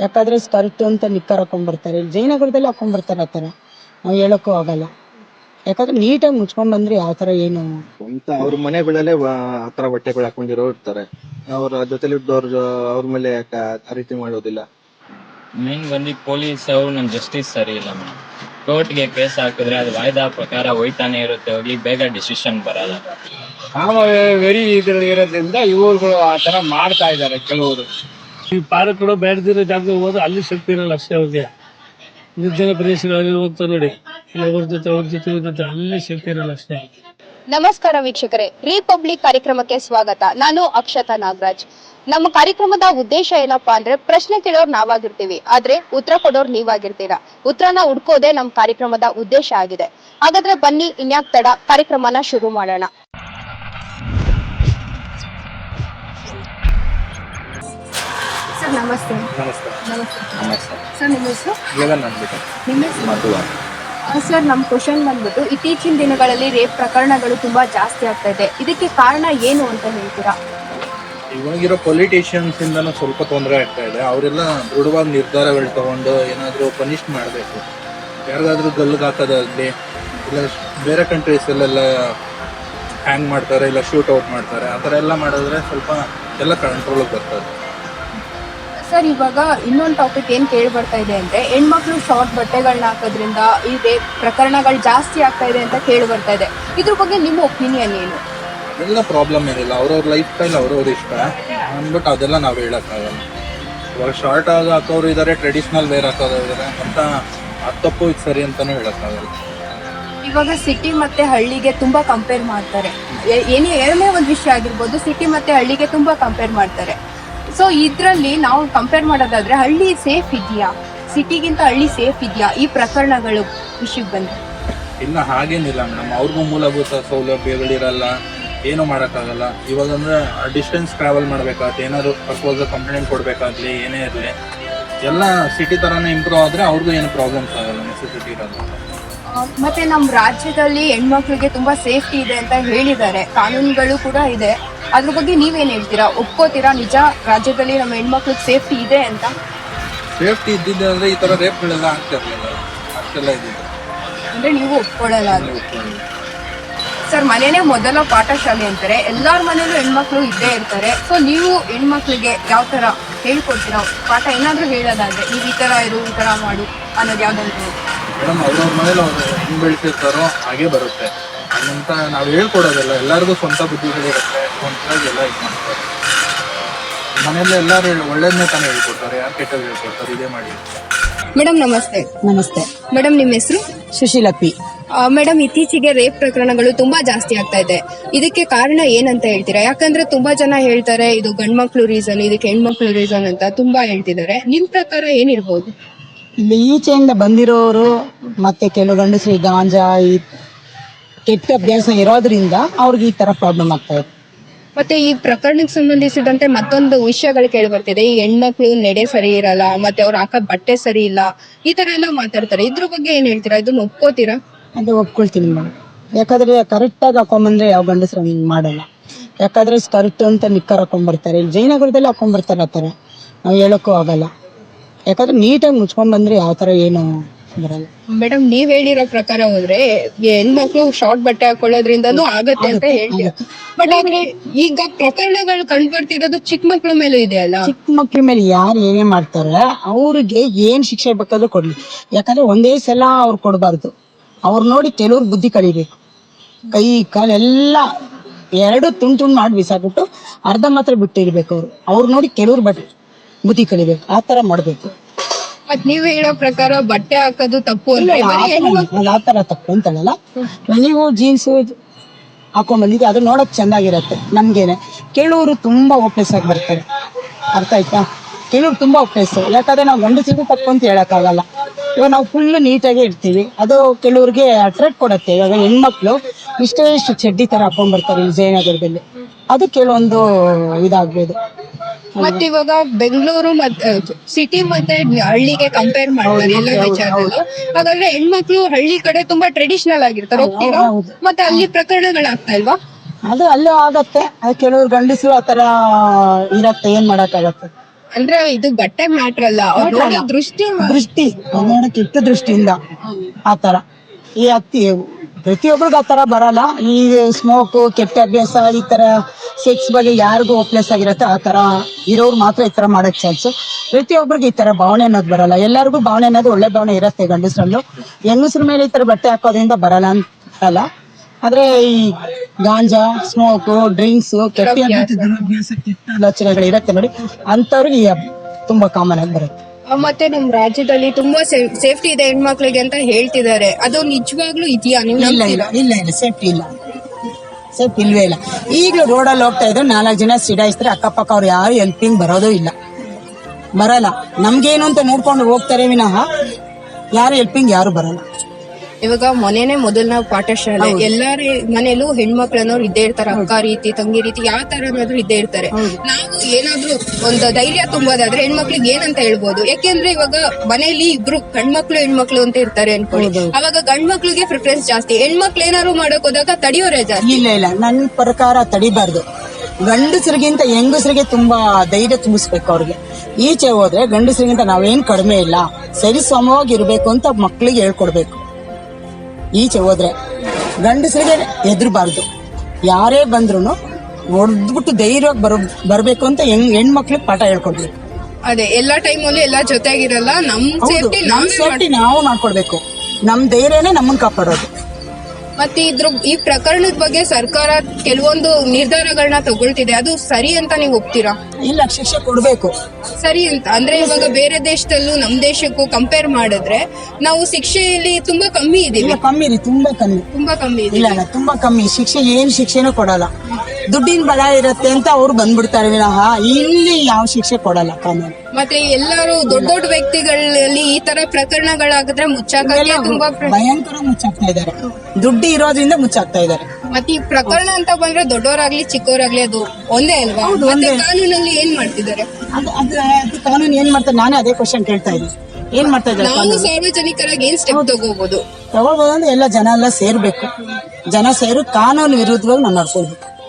ಯಾಕಂದ್ರೆ ಸ್ಕರ್ಟ್ ಅಂತ ನಿಕ್ಕರ್ ಹಾಕೊಂಡ್ಬರ್ತಾರೆ. ಬರ್ತಾರೆ ಜಯನಗರದಲ್ಲಿ ಹಾಕೊಂಡ್ಬರ್ತಾರೆ ಆ ಥರ. ನಾವು ಹೇಳಕ್ಕೂ ಆಗಲ್ಲ. ಯಾಕಂದ್ರೆ ನೀಟಾಗಿ ಮುಚ್ಕೊಂಡ್ ಬಂದ್ರೆ ಯಾವ ಥರ ಏನು? ಸ್ವಂತ ಅವ್ರ ಮನೆಗಳಲ್ಲೇ ಆತರ ಬಟ್ಟೆಗಳು ಹಾಕೊಂಡಿರೋ ಇರ್ತಾರೆ. ಅವ್ರ ಜೊತೆಲಿ ಇದ್ದವ್ರ ಅವ್ರ ಮೇಲೆ ಯಾಕೆ ಆ ರೀತಿ ಮಾಡೋದಿಲ್ಲ? ಮೇನ್ ಬಂದು ಪೊಲೀಸ್ ಅವ್ರು ನಮ್ ಜಸ್ಟಿಸ್ ಸರಿ ಇಲ್ಲ ಮೇಡಮ್. ಕೋರ್ಟ್ಗೆ ಕೇಸ್ ಹಾಕಿದ್ರೆ ಅದು ವಾಯ್ದಾ ಪ್ರಕಾರ ಹೋಯ್ತಾನೆ ಇರುತ್ತೆ. ಹೋಗಿ ಬೇಗ ಡಿಸಿಷನ್ ಬರಲ್ಲ. ಕಾಮ ವೆರಿ ಇದ್ರಲ್ಲಿ ಇರೋದ್ರಿಂದ ಇವರುಗಳು ಆ ತರ ಮಾಡ್ತಾ ಇದ್ದಾರೆ ಕೆಲವರು. ಈ ಪಾಲಕರು ಬೇಡದಿರೋ ಜಾಗಕ್ಕೆ ಹೋದ್ರೆ ಅಲ್ಲಿ ಶಕ್ತಿ ಇರಲ್ಲ ಅಷ್ಟೇ ಅವ್ರಿಗೆ. ನಿರ್ಜನ ಪ್ರದೇಶಗಳಲ್ಲಿ ಹೋಗ್ತಾ ನೋಡಿ ಅವ್ರ ಜೊತೆ ಅವ್ರ ಜೊತೆ ಇವ್ರ ಅಲ್ಲಿ ಶಕ್ತಿ ಇರಲ್ಲ ಅಷ್ಟೇ. ನಮಸ್ಕಾರ ವೀಕ್ಷಕರೇ, ರಿಪಬ್ಲಿಕ್ ಕಾರ್ಯಕ್ರಮಕ್ಕೆ ಸ್ವಾಗತ. ನಾನು ಅಕ್ಷತಾ ನಾಗರಾಜ್. ನಮ್ಮ ಕಾರ್ಯಕ್ರಮದ ಉದ್ದೇಶ ಏನಪ್ಪಾ ಅಂದ್ರೆ, ಪ್ರಶ್ನೆ ಕೇಳೋರ್ ನಾವಾಗಿರ್ತೀವಿ, ಆದ್ರೆ ಉತ್ತರ ಕೊಡೋರ್ ನೀವಾಗಿರ್ತೀರಾ? ಉತ್ತರನ ಹುಡ್ಕೋದೆ ನಮ್ಮ ಕಾರ್ಯಕ್ರಮದ ಉದ್ದೇಶ ಆಗಿದೆ. ಹಾಗಾದ್ರೆ ಬನ್ನಿ, ಇನ್ಯಾಕ್ ತಡ ಕಾರ್ಯಕ್ರಮನ ಶುರು ಮಾಡೋಣ. ನಮಸ್ತೆ. ನಮಸ್ತೆ. ನಮಸ್ತೆ. ಸರ್ ನಿಮ್ಮ ಹೆಸರು? ಜಗನ್ ಅಂದ್ಬಿಟ್ಟು ನಿಮ್ಮ ಹೆಸರು? ಮಧುವ. ಸರ್ ನಮ್ಮ ಕ್ವಶನ್ ಬಂದ್ಬಿಟ್ಟು ಇತ್ತೀಚಿನ ದಿನಗಳಲ್ಲಿ ರೇಪ್ ಪ್ರಕರಣಗಳು ತುಂಬಾ ಜಾಸ್ತಿ ಆಗ್ತಾ ಇದೆ. ಇದಕ್ಕೆ ಕಾರಣ ಏನು ಅಂತ ಹೇಳ್ತೀರಾ? ಇವಾಗಿರೋ ಪೊಲಿಟಿಷಿಯನ್ಸ್ ಇಂದನೂ ಸ್ವಲ್ಪ ತೊಂದರೆ ಆಗ್ತಾ ಇದೆ. ಅವರೆಲ್ಲ ದೃಢವಾಗಿ ನಿರ್ಧಾರಗಳು ತಗೊಂಡು ಏನಾದರೂ ಪನಿಷ್ ಮಾಡಬೇಕು. ಯಾರಿಗಾದ್ರೂ ಗಲ್ಲಿಗೆ ಹಾಕೋದಾಗ್ಲಿ ಇಲ್ಲ ಶ್- ಬೇರೆ ಕಂಟ್ರೀಸಲ್ಲೆಲ್ಲ ಹ್ಯಾಂಗ್ ಮಾಡ್ತಾರೆ ಇಲ್ಲ ಶೂಟ್ ಔಟ್ ಮಾಡ್ತಾರೆ. ಆ ಥರ ಎಲ್ಲ ಮಾಡಿದ್ರೆ ಸ್ವಲ್ಪ ಎಲ್ಲ ಕಂಟ್ರೋಲಿಗೆ ಬರ್ತದೆ. ಸರ್ ಇವಾಗ ಇನ್ನೊಂದು ಟಾಪಿಕ್ ಏನ್ ಕೇಳಿ ಬರ್ತಾ ಇದೆ ಅಂದ್ರೆ ಹೆಣ್ಮಕ್ಳು ಶಾರ್ಟ್ ಬಟ್ಟೆಗಳನ್ನ ಹಾಕೋದ್ರಿಂದ ಈ ರೇಪ್ ಪ್ರಕರಣಗಳು ಜಾಸ್ತಿ ಆಗ್ತಾ ಇದೆ ಅಂತ ಕೇಳಿ ಬರ್ತಾ ಇದೆ. ಇದ್ರ ಬಗ್ಗೆ ನಿಮ್ಮ ಒಪಿನಿಯನ್ ಏನು? ಎಲ್ಲ ಪ್ರಾಬ್ಲಮ್ ಏನಿಲ್ಲ ಅವ್ರವ್ರ ಲೈಫ್ ಸ್ಟೈಲ್ ಅವ್ರವ್ರ ಇಷ್ಟ. ಅಂದ್ಬಿಟ್ಟು ಅದೆಲ್ಲ ನಾವು ಹೇಳೋಕ್ಕಾಗಲ್ಲ. ಇವಾಗ ಶಾರ್ಟ್ ಆಗಿ ಹಾಕೋರು ಇದ್ದಾರೆ ಟ್ರೆಡಿಷ್ನಲ್ ವೇರ್ ಹಾಕೋರು ಇದ್ದಾರೆ ಅಂತ ಅದು ತಪ್ಪು ಇದು ಸರಿ ಅಂತಲೂ ಹೇಳೋಕ್ಕಾಗಲ್ಲ. ಇವಾಗ ಸಿಟಿ ಮತ್ತೆ ಹಳ್ಳಿಗೆ ತುಂಬಾ ಕಂಪೇರ್ ಮಾಡ್ತಾರೆ. ಏನೇ ಏನೇ ಒಂದು ವಿಷಯ ಆಗಿರ್ಬೋದು ಸಿಟಿ ಮತ್ತೆ ಹಳ್ಳಿಗೆ ತುಂಬಾ ಕಂಪೇರ್ ಮಾಡ್ತಾರೆ. ಸೊ ಇದರಲ್ಲಿ ನಾವು ಕಂಪೇರ್ ಮಾಡೋದಾದ್ರೆ ಹಳ್ಳಿ ಸೇಫ್ ಇದೆಯಾ? ಸಿಟಿಗಿಂತ ಹಳ್ಳಿ ಸೇಫ್ ಇದೆಯಾ? ಈ ಪ್ರಕರಣಗಳು ವಿಷಯಕ್ಕೆ ಬಂದ್ರೆ? ಇಲ್ಲ ಹಾಗೇನಿಲ್ಲ ಮೇಡಮ್. ಅವ್ರಿಗೂ ಮೂಲಭೂತ ಸೌಲಭ್ಯಗಳಿರಲ್ಲ ಏನು ಮಾಡೋಕ್ಕಾಗಲ್ಲ. ಇವಾಗ ಅಂದ್ರೆ ಡಿಸ್ಟೆನ್ಸ್ ಟ್ರಾವೆಲ್ ಮಾಡ್ಬೇಕಾಗತ್ತೆ. ಏನಾದ್ರು ಸಪೋಸ್ ಕಂಪ್ಲೇಂಟ್ ಕೊಡ್ಬೇಕಾಗ್ಲಿ ಏನೇ ಇರಲಿ. ಎಲ್ಲ ಸಿಟಿ ಥರನೇ ಇಂಪ್ರೂವ್ ಆದರೆ ಅವ್ರಿಗೂ ಏನು ಪ್ರಾಬ್ಲಮ್ಸ್ ಆಗಲ್ಲ ನೆಸೆಸಿಟಿ ಆ, ಮತ್ತೆ ನಮ್ಮ ರಾಜ್ಯದಲ್ಲಿ ಹೆಣ್ಮಕ್ಳಿಗೆ ತುಂಬಾ ಸೇಫ್ಟಿ ಇದೆ ಅಂತ ಹೇಳಿದ್ದಾರೆ. ಕಾನೂನುಗಳು ಕೂಡ ಇದೆ. ಅದ್ರ ಬಗ್ಗೆ ನೀವೇನ್ ಹೇಳ್ತೀರಾ? ಒಪ್ಕೋತೀರಾ? ನಿಜ? ರಾಜ್ಯದಲ್ಲಿ ನಮ್ಮ ಹೆಣ್ಮಕ್ಳಿಗೆ ಸೇಫ್ಟಿ ಇದೆ ಅಂತ? ಸೇಫ್ಟಿ ಇದ್ದಿದ್ದೆ ಅಂದ್ರೆ ಈ ಥರ ರೇಪ್ಗಳೆಲ್ಲ ಆಗ್ತಿರ್ಲಿಲ್ಲ ಅಷ್ಟೆಲ್ಲ ಇದ್ದಿದ್ದು. ಅಂದ್ರೆ ನೀವು ಒಪ್ಕೊಳ್ಳಲ್ಲ ಅದು. ಸರ್ ಮನೇನೆ ಮೊದಲ ಪಾಠಶಾಲೆ ಅಂತಾರೆ. ಎಲ್ಲಾರ ಮನೇಲೂ ಹೆಣ್ಮಕ್ಳು ಇದ್ದೇ ಇರ್ತಾರೆ. ಸೊ ನೀವು ಹೆಣ್ಮಕ್ಳಿಗೆ ಯಾವ ತರ ಹೇಳ್ಕೊಡ್ತೀರಾ? ಪಾಠ ಏನಾದ್ರೂ ಹೇಳೋದಾದ್ರೆ ನೀವು ಈ ತರ ಇರು ಈ ತರ ಮಾಡು ಅನ್ನೋದು ಯಾವ್ದಾದ್ರು? ಮೇಡಮ್ ಅವ್ರವ್ರ ಮನೇಲಿ ಅವ್ರು ಹೆಂಗ್ ಹಾಗೆ ಬರುತ್ತೆ. ಹಾಗಂತ ನಾವು ಹೇಳ್ಕೊಡೋದಲ್ಲ ಎಲ್ಲರಿಗೂ ಸ್ವಂತ ಬುದ್ಧಿಗಳಿರುತ್ತೆ ಸ್ವಂತವಾಗಿ ಎಲ್ಲ ಇದು ಮಾಡ್ತಾರೆ. ಮನೆಯಲ್ಲಿ ಎಲ್ಲರೂ ಒಳ್ಳೇದನ್ನೇ ತಾನೇ ಹೇಳ್ಕೊಡ್ತಾರೆ ಯಾರು ಕೆಟ್ಟದ್ದು ಹೇಳ್ಕೊಡ್ತಾರೆ ಇದೇ ಮಾಡಿ ಮೇಡಮ್ ನಮಸ್ತೆ. ನಮಸ್ತೆ. ಮೇಡಮ್ ನಿಮ್ಮ ಹೆಸರು? ಸುಶೀಲಪ್ಪಿ. ಮೇಡಮ್ ಇತ್ತೀಚೆಗೆ ರೇಪ್ ಪ್ರಕರಣಗಳು ತುಂಬಾ ಜಾಸ್ತಿ ಆಗ್ತಾ ಇದೆ. ಇದಕ್ಕೆ ಕಾರಣ ಏನಂತ ಹೇಳ್ತೀರಾ? ಯಾಕಂದ್ರೆ ತುಂಬಾ ಜನ ಹೇಳ್ತಾರೆ ಇದು ಗಂಡ್ಮಕ್ಳು ರೀಸನ್ ಇದಕ್ಕೆ ಹೆಣ್ಮಕ್ಳು ರೀಸನ್ ಅಂತ ತುಂಬಾ ಹೇಳ್ತಿದ್ದಾರೆ. ನಿಮ್ ಪ್ರಕಾರ ಏನಿರ್ಬೋದು? ಇಲ್ಲಿ ಈಚೆಯಿಂದ ಬಂದಿರೋರು ಮತ್ತೆ ಕೆಲವು ಗಂಡಸರು ಈ ಗಾಂಜಾ ಈ ಕೆಟ್ಟ ಅಭ್ಯಾಸ ಇರೋದ್ರಿಂದ ಅವ್ರಿಗೆ ಈ ತರ ಪ್ರಾಬ್ಲಮ್ ಆಗ್ತಾ ಇದೆ. ಮತ್ತೆ ಈ ಪ್ರಕರಣಕ್ಕೆ ಸಂಬಂಧಿಸಿದಂತೆ ಮತ್ತೊಂದು ವಿಷಯಗಳು ಕೇಳಿ ಬರ್ತಿದೆ. ಈ ಹೆಣ್ಮಕ್ಳು ನಡೆ ಸರಿ ಇರಲ್ಲ ಮತ್ತೆ ಅವ್ರು ಹಾಕೋ ಬಟ್ಟೆ ಸರಿ ಇಲ್ಲ ಈ ತರ ಎಲ್ಲ ಮಾತಾಡ್ತಾರೆ. ಇದ್ರ ಬಗ್ಗೆ ಏನ್ ಹೇಳ್ತೀರಾ? ಇದನ್ನ ಒಪ್ಕೋತೀರಾ? ಅದು ಒಪ್ಕೊಳ್ತೀನಿ ಮೇಡಮ್. ಯಾಕಂದ್ರೆ ಕರೆಕ್ಟಾಗಿ ಹಾಕೊಂಬಂದ್ರೆ ಯಾವ ಗಂಡಸರು ಹಿಂಗ್ ಮಾಡಲ್ಲ. ಯಾಕಂದ್ರೆ ಸ್ಕರ್ಟ್ ಅಂತ ನಿಕ್ಕರ್ ಹಾಕೊಂಡ್ಬರ್ತಾರೆ ಇಲ್ಲಿ ಜಯನಗರದಲ್ಲಿ ಹಾಕೊಂಡ್ಬರ್ತಾರೆ ಆ ಥರ ನಾವು ಹೇಳಕ್ಕೂ ಆಗಲ್ಲ. ಯಾಕಂದ್ರೆ ನೀಟಾಗಿ ಮುಚ್ಕೊಂಡ್ ಬಂದ್ರೆ ಯಾವ ಥರ ಏನು ಮೇಡಮ್ ನೀವ್ ಹೇಳಿರೋ ಪ್ರಕಾರ ಹೋದ್ರೆ ಹೆಣ್ಮಕ್ಳು ಶಾರ್ಟ್ ಬಟ್ಟೆ ಹಾಕೊಳ್ಳೋದ್ರಿಂದನೂ ಆಗತ್ತೆ ಅಂತ ಹೇಳ್ತೀರಾ ಬಟ್ ಆದ್ರೆ ಈಗ ಪ್ರಕರಣಗಳು ಕಂಡು ಬರ್ತಿರೋದು ಚಿಕ್ಕ ಮಕ್ಳ ಮೇಲೂ ಇದೆ ಅಲ್ಲ? ಚಿಕ್ಕ ಮಕ್ಳ ಮೇಲೆ ಯಾರು ಏನೇ ಮಾಡ್ತಾರ ಅವ್ರಿಗೆ ಏನ್ ಶಿಕ್ಷೆ ಬೇಕಾದ್ರೂ ಕೊಡ್ಲಿ. ಯಾಕಂದ್ರೆ ಒಂದೇ ಸಲ ಅವ್ರು ಕೊಡಬಾರ್ದು. ಅವ್ರು ನೋಡಿ ಕೆಲವ್ರು ಬುದ್ಧಿ ಕಲಿಬೇಕು ಕೈ ಕಾಲೆಲ್ಲ ಎರಡು ತುಂಡು ತುಂಡು ಮಾಡಿ ಬಿಸಾಕ್ಬಿಟ್ಟು ಅರ್ಧ ಮಾತ್ರ ಬಿಟ್ಟಿರ್ಬೇಕು ಅವ್ರು. ಅವ್ರು ನೋಡಿ ಕೆಲವ್ರು ಬಟ್ ಬುದ್ಧಿ ಕಲಿಬೇಕು. ಆ ತರ ಮಾಡ್ಬೇಕು. ಮತ್ ನೀವ್ ಹೇಳೋ ಪ್ರಕಾರ ಬಟ್ಟೆ ಹಾಕೋದು ತಪ್ಪು ಅಂದ್ರೆ ಬರೀ ಹೆಣ್ಮಕ್ಳು ಅದು ಆ ತರ ತಪ್ಪು ಅಂತಲ್ಲ ನೀವು ಜೀನ್ಸ್ ಹಾಕೊಂಡ್ ಬಂದಿದ್ದೆ ಅದು ನೋಡಕ್ ಚೆನ್ನಾಗಿರತ್ತೆ ನಮ್ಗೇನೆ. ಕೆಲವರು ತುಂಬಾ ಒಪ್ಪೇಸ್ ಆಗಿ ಬರ್ತಾರೆ. ಅರ್ಥ ಆಯ್ತಾ? ಕೆಲವ್ರು ತುಂಬಾ ಒಪ್ಪೇಸ್ ಯಾಕಂದ್ರೆ ನಾವು ಗಂಡಸಿಗೂ ತಪ್ಪು ಅಂತ ಹೇಳಕ್ಕಾಗಲ್ಲ. ಇವಾಗ ನಾವು ಫುಲ್ ನೀಟಾಗಿ ಇರ್ತೀವಿ. ಅದು ಕೆಲವ್ರಿಗೆ ಅಟ್ರಾಕ್ಟ್ ಕೊಡತ್ತೆ. ಇವಾಗ ಹೆಣ್ಮಕ್ಳು ಇಷ್ಟೇ ಇಷ್ಟು ಚಡ್ಡಿ ತರ ಹಾಕೊಂಡ್ ಬರ್ತಾರೆ ಇಲ್ಲಿ ಜಯನಗರದಲ್ಲಿ ಅದು ಕೆಲವೊಂದು ಇದಾಗ್ಬೋದು. ಮತ್ ಇವಾಗ ಬೆಂಗಳೂರು ಮತ್ತೆ ಸಿಟಿ ಮತ್ತೆ ಹಳ್ಳಿಗೆ ಕಂಪೇರ್ ಮಾಡ್ತಾರೆ ಎಲ್ಲ ವಿಚಾರದಲ್ಲಿ. ಹಾಗಾದ್ರೆ ಹೆಣ್ಮಕ್ಳು ಹಳ್ಳಿ ಕಡೆ ತುಂಬಾ ಟ್ರೆಡಿಷನಲ್ ಆಗಿರ್ತಾರೆ ಹೋಗ್ತೀರಾ ಹೌದು. ಮತ್ತೆ ಅಲ್ಲಿ ಪ್ರಕರಣಗಳಾಗ್ತಾ ಇಲ್ವಾ? ಅದು ಅಲ್ಲೂ ಆಗತ್ತೆ. ಅದು ಕೆಲವ್ರು ಗಂಡಸರು ಆತರ ತರ ಇರತ್ತೆ ಏನ್ ಮಾಡಕ್ಕಾಗತ್ತೆ? ಅಂದ್ರೆ ಇದು ಬಟ್ಟೆ ಮ್ಯಾಟ್ರ್ ಅಲ್ಲ. ಅವ್ರ್ ನೋಡೋ ದೃಷ್ಟಿ ದೃಷ್ಟಿ ಕೆಟ್ಟ ದೃಷ್ಟಿಯಿಂದ ಆತರ ತರ ಈ ಹತ್ತಿ ಪ್ರತಿಯೊಬ್ಬರಿಗೂ ಆ ಥರ ಬರಲ್ಲ. ಈ ಸ್ಮೋಕ್ ಕೆಟ್ಟ ಅಭ್ಯಾಸ, ಈ ತರ ಸೆಕ್ಸ್ ಬಗ್ಗೆ ಯಾರಿಗೂ ಓಪ್ಲೆಸ್ ಆಗಿರುತ್ತೆ, ಆ ತರ ಇರೋರು ಮಾತ್ರ ಈ ತರ ಮಾಡಕ್ ಚಾನ್ಸ್ ಪ್ರತಿಯೊಬ್ಬರಿಗೆ ಈ ತರ ಭಾವನೆ ಅನ್ನೋದು ಬರಲ್ಲ. ಎಲ್ಲರಿಗೂ ಭಾವನೆ ಅನ್ನೋದು ಒಳ್ಳೆ ಭಾವನೆ ಇರುತ್ತೆ ಗಂಡಸರಲ್ಲೂ. ಹೆಂಗಸ್ರ ಮೇಲೆ ಈ ತರ ಬಟ್ಟೆ ಹಾಕೋದ್ರಿಂದ ಬರಲ್ಲ ಅಂತಲ್ಲ. ಆದ್ರೆ ಈ ಗಾಂಜಾ ಸ್ಮೋಕ್ ಡ್ರಿಂಕ್ಸ್ ಕೆಟ್ಟ ಆಲೋಚನೆಗಳು ಇರತ್ತೆ ನೋಡಿ. ಅಂಥವ್ರಿಗೆ ತುಂಬಾ ಕಾಮನ್ ಆಗಿ ಬರುತ್ತೆ. ಮತ್ತೆ ನಮ್ ರಾಜ್ಯದಲ್ಲಿ ತುಂಬಾ ಸೇಫ್ಟಿ ಇದೆ ಹೆಣ್ಮಕ್ಳಿಗೆ ಅಂತ ಹೇಳ್ತಿದ್ದಾರೆ. ಅದು ನಿಜವಾಗ್ಲೂ ಇದೆಯಾ? ನೀವು ಇಲ್ಲ ಇಲ್ಲ ಇಲ್ಲ ಇಲ್ಲ ಸೇಫ್ಟಿ ಇಲ್ಲ. ಸೇಫ್ಟಿ ಇಲ್ವೇ ಇಲ್ಲ. ಈಗಲೂ ರೋಡಲ್ಲಿ ಹೋಗ್ತಾ ಇದ್ರು ನಾಲ್ಕು ಜನ ಸಿಡಾಯಿಸ್ತಾರೆ ಅಕ್ಕಪಕ್ಕ ಅವ್ರು ಯಾರು ಹೆಲ್ಪಿಂಗ್ ಬರೋದು ಇಲ್ಲ. ಬರಲ್ಲ. ನಮ್ಗೇನು ಅಂತ ನೋಡ್ಕೊಂಡು ಹೋಗ್ತಾರೆ ವಿನಃ ಯಾರು ಹೆಲ್ಪಿಂಗ್ ಯಾರು ಬರಲ್ಲ. ಇವಾಗ ಮನೇನೆ ಮೊದಲನ ಪಾಠಶಾಲೆ. ಎಲ್ಲಾರ ಮನೇಲೂ ಹೆಣ್ಮಕ್ಳನ್ನೋರು ಇದ್ದೇ ಇರ್ತಾರೆ ಅಕ್ಕ ರೀತಿ ತಂಗಿ ರೀತಿ ಯಾವ ತರನಾದ್ರೂ ಇದ್ದೇ ಇರ್ತಾರೆ. ನಾವು ಏನಾದ್ರೂ ಒಂದು ಧೈರ್ಯ ತುಂಬೋದಾದ್ರೆ ಹೆಣ್ಮಕ್ಳಿಗೆ ಏನಂತ ಹೇಳ್ಬೋದು? ಯಾಕೆಂದ್ರೆ ಇವಾಗ ಮನೇಲಿ ಇಬ್ರು ಗಂಡ್ಮಕ್ಳು ಹೆಣ್ಮಕ್ಳು ಅಂತ ಇರ್ತಾರೆ ಅನ್ಕೊಳ್ಳಿ. ಅವಾಗ ಗಂಡ್ಮಕ್ಳಿಗೆ ಪ್ರಿಫರೆನ್ಸ್ ಜಾಸ್ತಿ. ಹೆಣ್ಮಕ್ಳು ಏನಾದ್ರು ಮಾಡಕ್ ಹೋದಾಗ ತಡಿಯೋರೇ ಜಾಸ್ತಿ. ಇಲ್ಲ ಇಲ್ಲ. ನನ್ನ ಪ್ರಕಾರ ತಡಿಬಾರ್ದು. ಗಂಡಸರಿಗಿಂತ ಹೆಂಗಸರಿಗೆ ತುಂಬಾ ಧೈರ್ಯ ತುಂಬಿಸ್ಬೇಕು ಅವ್ರಿಗೆ. ಈಚೆ ಹೋದ್ರೆ ಗಂಡಸರಿಗಿಂತ ನಾವೇನ್ ಕಡಿಮೆ ಇಲ್ಲ. ಸರಿ ಸಮವಾಗಿ ಇರ್ಬೇಕು ಅಂತ ಮಕ್ಕಳಿಗೆ ಹೇಳ್ಕೊಡ್ಬೇಕು. ಈಚೆ ಹೋದ್ರೆ ಗಂಡಸರಿಗೆ ಹೆದರ್ಬಾರ್ದು. ಯಾರೇ ಬಂದ್ರು ಹೊಡೆದ್ಬಿಟ್ಟು ಧೈರ್ಯವಾಗಿ ಬರೋ ಬರಬೇಕು ಅಂತ ಹೆಂಗ್ ಹೆಣ್ಮಕ್ಳಿಗೆ ಪಾಠ ಹೇಳ್ಕೊಡ್ಬೇಕು. ಅದೇ ಎಲ್ಲಾ ಟೈಮಲ್ಲೂ ಎಲ್ಲಾ ಜೊತೆಗಿರಲ್ಲ ನಮ್ ಹೌದು ಸೇಫ್ಟಿ ನಮ್ ಸೇಫ್ಟಿ ನಾವು ಮಾಡ್ಕೊಡ್ಬೇಕು. ನಮ್ ಧೈರ್ಯನೇ ನಮ್ಮನ್ನ ಕಾಪಾಡೋದು. ಮತ್ತೆ ಇದ್ರ ಈ ಪ್ರಕರಣದ ಬಗ್ಗೆ ಸರ್ಕಾರ ಕೆಲವೊಂದು ನಿರ್ಧಾರಗಳನ್ನ ತಗೊಳ್ತಿದೆ. ಅದು ಸರಿ ಅಂತ ನೀವು ಒಪ್ತೀರಾ? ಇಲ್ಲ ಶಿಕ್ಷೆ ಕೊಡಬೇಕು. ಸರಿ ಅಂತ. ಅಂದ್ರೆ ಇವಾಗ ಬೇರೆ ದೇಶದಲ್ಲೂ ನಮ್ ದೇಶಕ್ಕೂ ಕಂಪೇರ್ ಮಾಡಿದ್ರೆ ನಾವು ಶಿಕ್ಷೆಯಲ್ಲಿ ತುಂಬಾ ಕಮ್ಮಿ ಇದೀವಿ. ಇಲ್ಲ ಕಮ್ಮಿ ರೀ ತುಂಬಾ ಕಮ್ಮಿ. ತುಂಬಾ ಕಮ್ಮಿ ಇಲ್ಲ ಇಲ್ಲ ತುಂಬಾ ಕಮ್ಮಿ. ಶಿಕ್ಷೆ ಏನ್ ಶಿಕ್ಷೆನೂ ಕೊಡಲ್ಲ. ದುಡ್ಡಿನ ಬಲ ಇರತ್ತೆ ಅಂತ ಅವ್ರು ಬಂದ್ಬಿಡ್ತಾರೆ ವಿನಃ. ಇಲ್ಲಿ ಯಾವ ಶಿಕ್ಷೆ ಕೊಡಲ್ಲ ಕಾನೂನು. ಮತ್ತೆ ಎಲ್ಲರೂ ದೊಡ್ಡ ದೊಡ್ಡ ವ್ಯಕ್ತಿಗಳಲ್ಲಿ ಈ ತರ ಪ್ರಕರಣಗಳಾಗಿದ್ರೆ ಮುಚ್ಚಾಕಕ್ಕೆ ತುಂಬಾ ಪ್ರ- ಭಯಂಕರ ಮುಚ್ಚಾಕ್ತಾ ಇದ್ದಾರೆ. ದುಡ್ಡು ಇರೋದ್ರಿಂದ ಮುಚ್ಚಾಕ್ತಾ ಇದ್ದಾರೆ. ಮತ್ತೆ ಈ ಪ್ರಕರಣ ಅಂತ ಬಂದ್ರೆ ದೊಡ್ಡವರಾಗ್ಲಿ ಚಿಕ್ಕವರಾಗ್ಲಿ ಅದು ಒಂದೇ ಅಲ್ವಾ? ಮತ್ತೆ ಕಾನೂನಲ್ಲಿ ಏನ್ ಮಾಡ್ತಿದ್ದಾರೆ? ಅದು ಅದು ಅದು ಕಾನೂನು ಏನ್ ಮಾಡ್ತಾರೆ? ನಾನೇ ಅದೇ ಕ್ವಶನ್ ಕೇಳ್ತಾ ಇದ್ದೀನಿ. ಏನ್ ಮಾಡ್ತಾ ಇದ್ದಾರೆ ನಾವು ಸಾರ್ವಜನಿಕರಾಗಿ ಏನ್ ಸ್ಟೆಪ್ ತಗೋಬಹುದು ಎಲ್ಲ ಜನ ಎಲ್ಲ ಸೇರ್ಬೇಕು. ಜನ ಸೇರು ಕಾನೂನು ವಿರುದ್ಧವಾಗಿ ನಾವು ನಡ್ಕೊಳ್ಬೇಕು.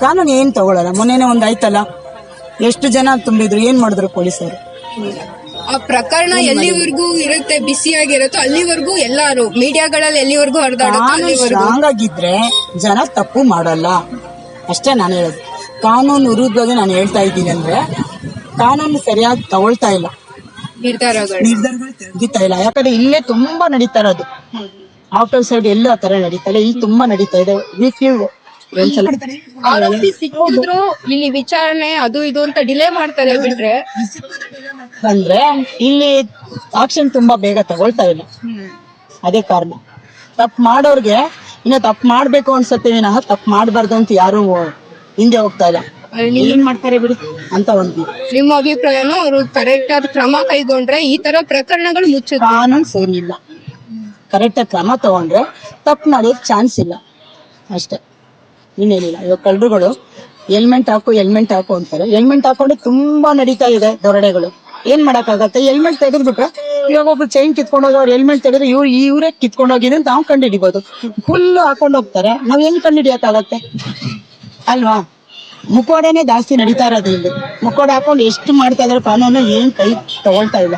ಕಾನೂನು ಏನ್ ತಗೊಳಲ್ಲ. ಮೊನ್ನೆನೇ ಒಂದ್ ಆಯ್ತಲ್ಲ? ಎಷ್ಟು ಜನ ತುಂಬಿದ್ರು ಏನ್ ಮಾಡಿದ್ರು ಸರ್ ಆ ಪ್ರಕರಣ ಎಲ್ಲಿವರೆಗೂ ಇರುತ್ತೆ ಬಿಸಿಯಾಗಿರುತ್ತೋ ಅಲ್ಲಿವರೆಗೂ ಎಲ್ಲಾರು ಮೀಡಿಯಾಗಳಲ್ಲಿ ಎಲ್ಲಿವರೆಗೂ ಹರಿದಾಡುತ್ತೋ ಕಾನೂನು ಅಲ್ಲಿವರೆಗೂ. ಸ್ಟ್ರಾಂಗ್ ಆಗಿದ್ರೆ ಜನ ತಪ್ಪು ಮಾಡಲ್ಲ. ಅಷ್ಟೇ ನಾನು ಹೇಳೋದು. ಕಾನೂನು ವಿರುದ್ಧವಾಗಿ ನಾನು ಹೇಳ್ತಾ ಇದ್ದೀನಿ ಅಂದ್ರೆ ಕಾನೂನು ಸರಿಯಾಗಿ ತಗೊಳ್ತಾ ಇಲ್ಲ. ನಿರ್ಧಾರಗಳು. ನಿರ್ಧಾರಗಳು ತೆಗಿತಾ ಇಲ್ಲ. ಯಾಕಂದ್ರೆ ಇಲ್ಲೇ ತುಂಬಾ ನಡೀತಾ ಇರೋದು. ಆಫ್ ಸೈಡ್ ಎಲ್ಲ ಆ ತರ ನಡೀತಾ ಇಲ್ಲ. ಇಲ್ಲಿ ತುಂಬಾ ನಡೀತಾ ಇದೆ. ವಿ ಒಂದ್ಸಲ ಆರೋಪಿ ಸಿಕ್ಕಿದ್ರು ಇಲ್ಲಿ ವಿಚಾರಣೆ ಅದು ಇದು ಅಂತ ಡಿಲೇ ಮಾಡ್ತಾರೆ ಬಿಟ್ರೆ. ಅಂದ್ರೆ ಇಲ್ಲಿ ಆಕ್ಷನ್ ತುಂಬಾ ಬೇಗ ತಗೊಳ್ತಾ ಇಲ್ಲ. ಅದೇ ಕಾರಣ. ತಪ್ಪು ಮಾಡೋರ್ಗೆ ಇನ್ನ ತಪ್ಪು ಮಾಡ್ಬೇಕು ಅನ್ಸತ್ತೆ ವಿನಃ ತಪ್ಪು ಮಾಡಬಾರ್ದು ಅಂತ ಯಾರು ಹಿಂದೆ ಹೋಗ್ತಾ ಇಲ್ಲ. ಏನ್ ಮಾಡ್ತಾರೆ ಬಿಡಿ ಅಂತ ಒಂದು. ನಿಮ್ಮ ಅಭಿಪ್ರಾಯನೂ ಅವರು ಕರೆಕ್ಟ್ ಆದ ಕ್ರಮ ಕೈಗೊಂಡ್ರೆ ಈ ತರ ಪ್ರಕರಣಗಳು ಮುಚ್ಚುತ್ತೆ. ಕಾನೂನು ಸರಿ ಇಲ್ಲ. ಕರೆಕ್ಟ್ ಕ್ರಮ ತಗೊಂಡ್ರೆ ತಪ್ಪು ಮಾಡೋಕ್ ಚಾನ್ಸ್ ಇಲ್ಲ. ಅಷ್ಟೇ. ಇನ್ನೇನಿಲ್ಲ. ಇವಾಗ ಕಳ್ಳರುಗಳು ಹೆಲ್ಮೆಟ್ ಹಾಕು ಹೆಲ್ಮೆಟ್ ಹಾಕು ಅಂತಾರೆ. ಹೆಲ್ಮೆಟ್ ಹಾಕೊಂಡು ತುಂಬಾ ನಡೀತಾ ಇದೆ ದೊರಡೆಗಳು ಏನ್ ಮಾಡಕ್ಕಾಗತ್ತೆ? ಹೆಲ್ಮೆಟ್ ತೆಗೆದ್ಬಿಟ್ರೆ ಇವಾಗ ಒಬ್ರು ಚೈನ್ ಕಿತ್ಕೊಂಡು ಹೋಗೋರು ಹೆಲ್ಮೆಟ್ ತೆಗೆದ್ರೆ ಇವ್ರು ಇವರೇ ಕಿತ್ಕೊಂಡು ಹೋಗಿದೆ ಅಂತ ನಾವು ಕಂಡು ಹಿಡಿಬೋದು ಫುಲ್ ಹಾಕೊಂಡು ಹೋಗ್ತಾರೆ. ನಾವ್ ಹೆಂಗ್ ಕಂಡು ಹಿಡಿಯಕ್ಕಾಗತ್ತೆ ಅಲ್ವಾ? ಮುಖೋಡನೆ ಜಾಸ್ತಿ ನಡೀತಾ ಇರೋದು ಇಲ್ಲಿ. ಮುಖವಾಡ ಹಾಕೊಂಡು ಎಷ್ಟು ಮಾಡ್ತಾ ಇದಾರೆ ಕಾನೂನು ಏನ್ ಕೈ ತಗೊಳ್ತಾ ಇಲ್ಲ.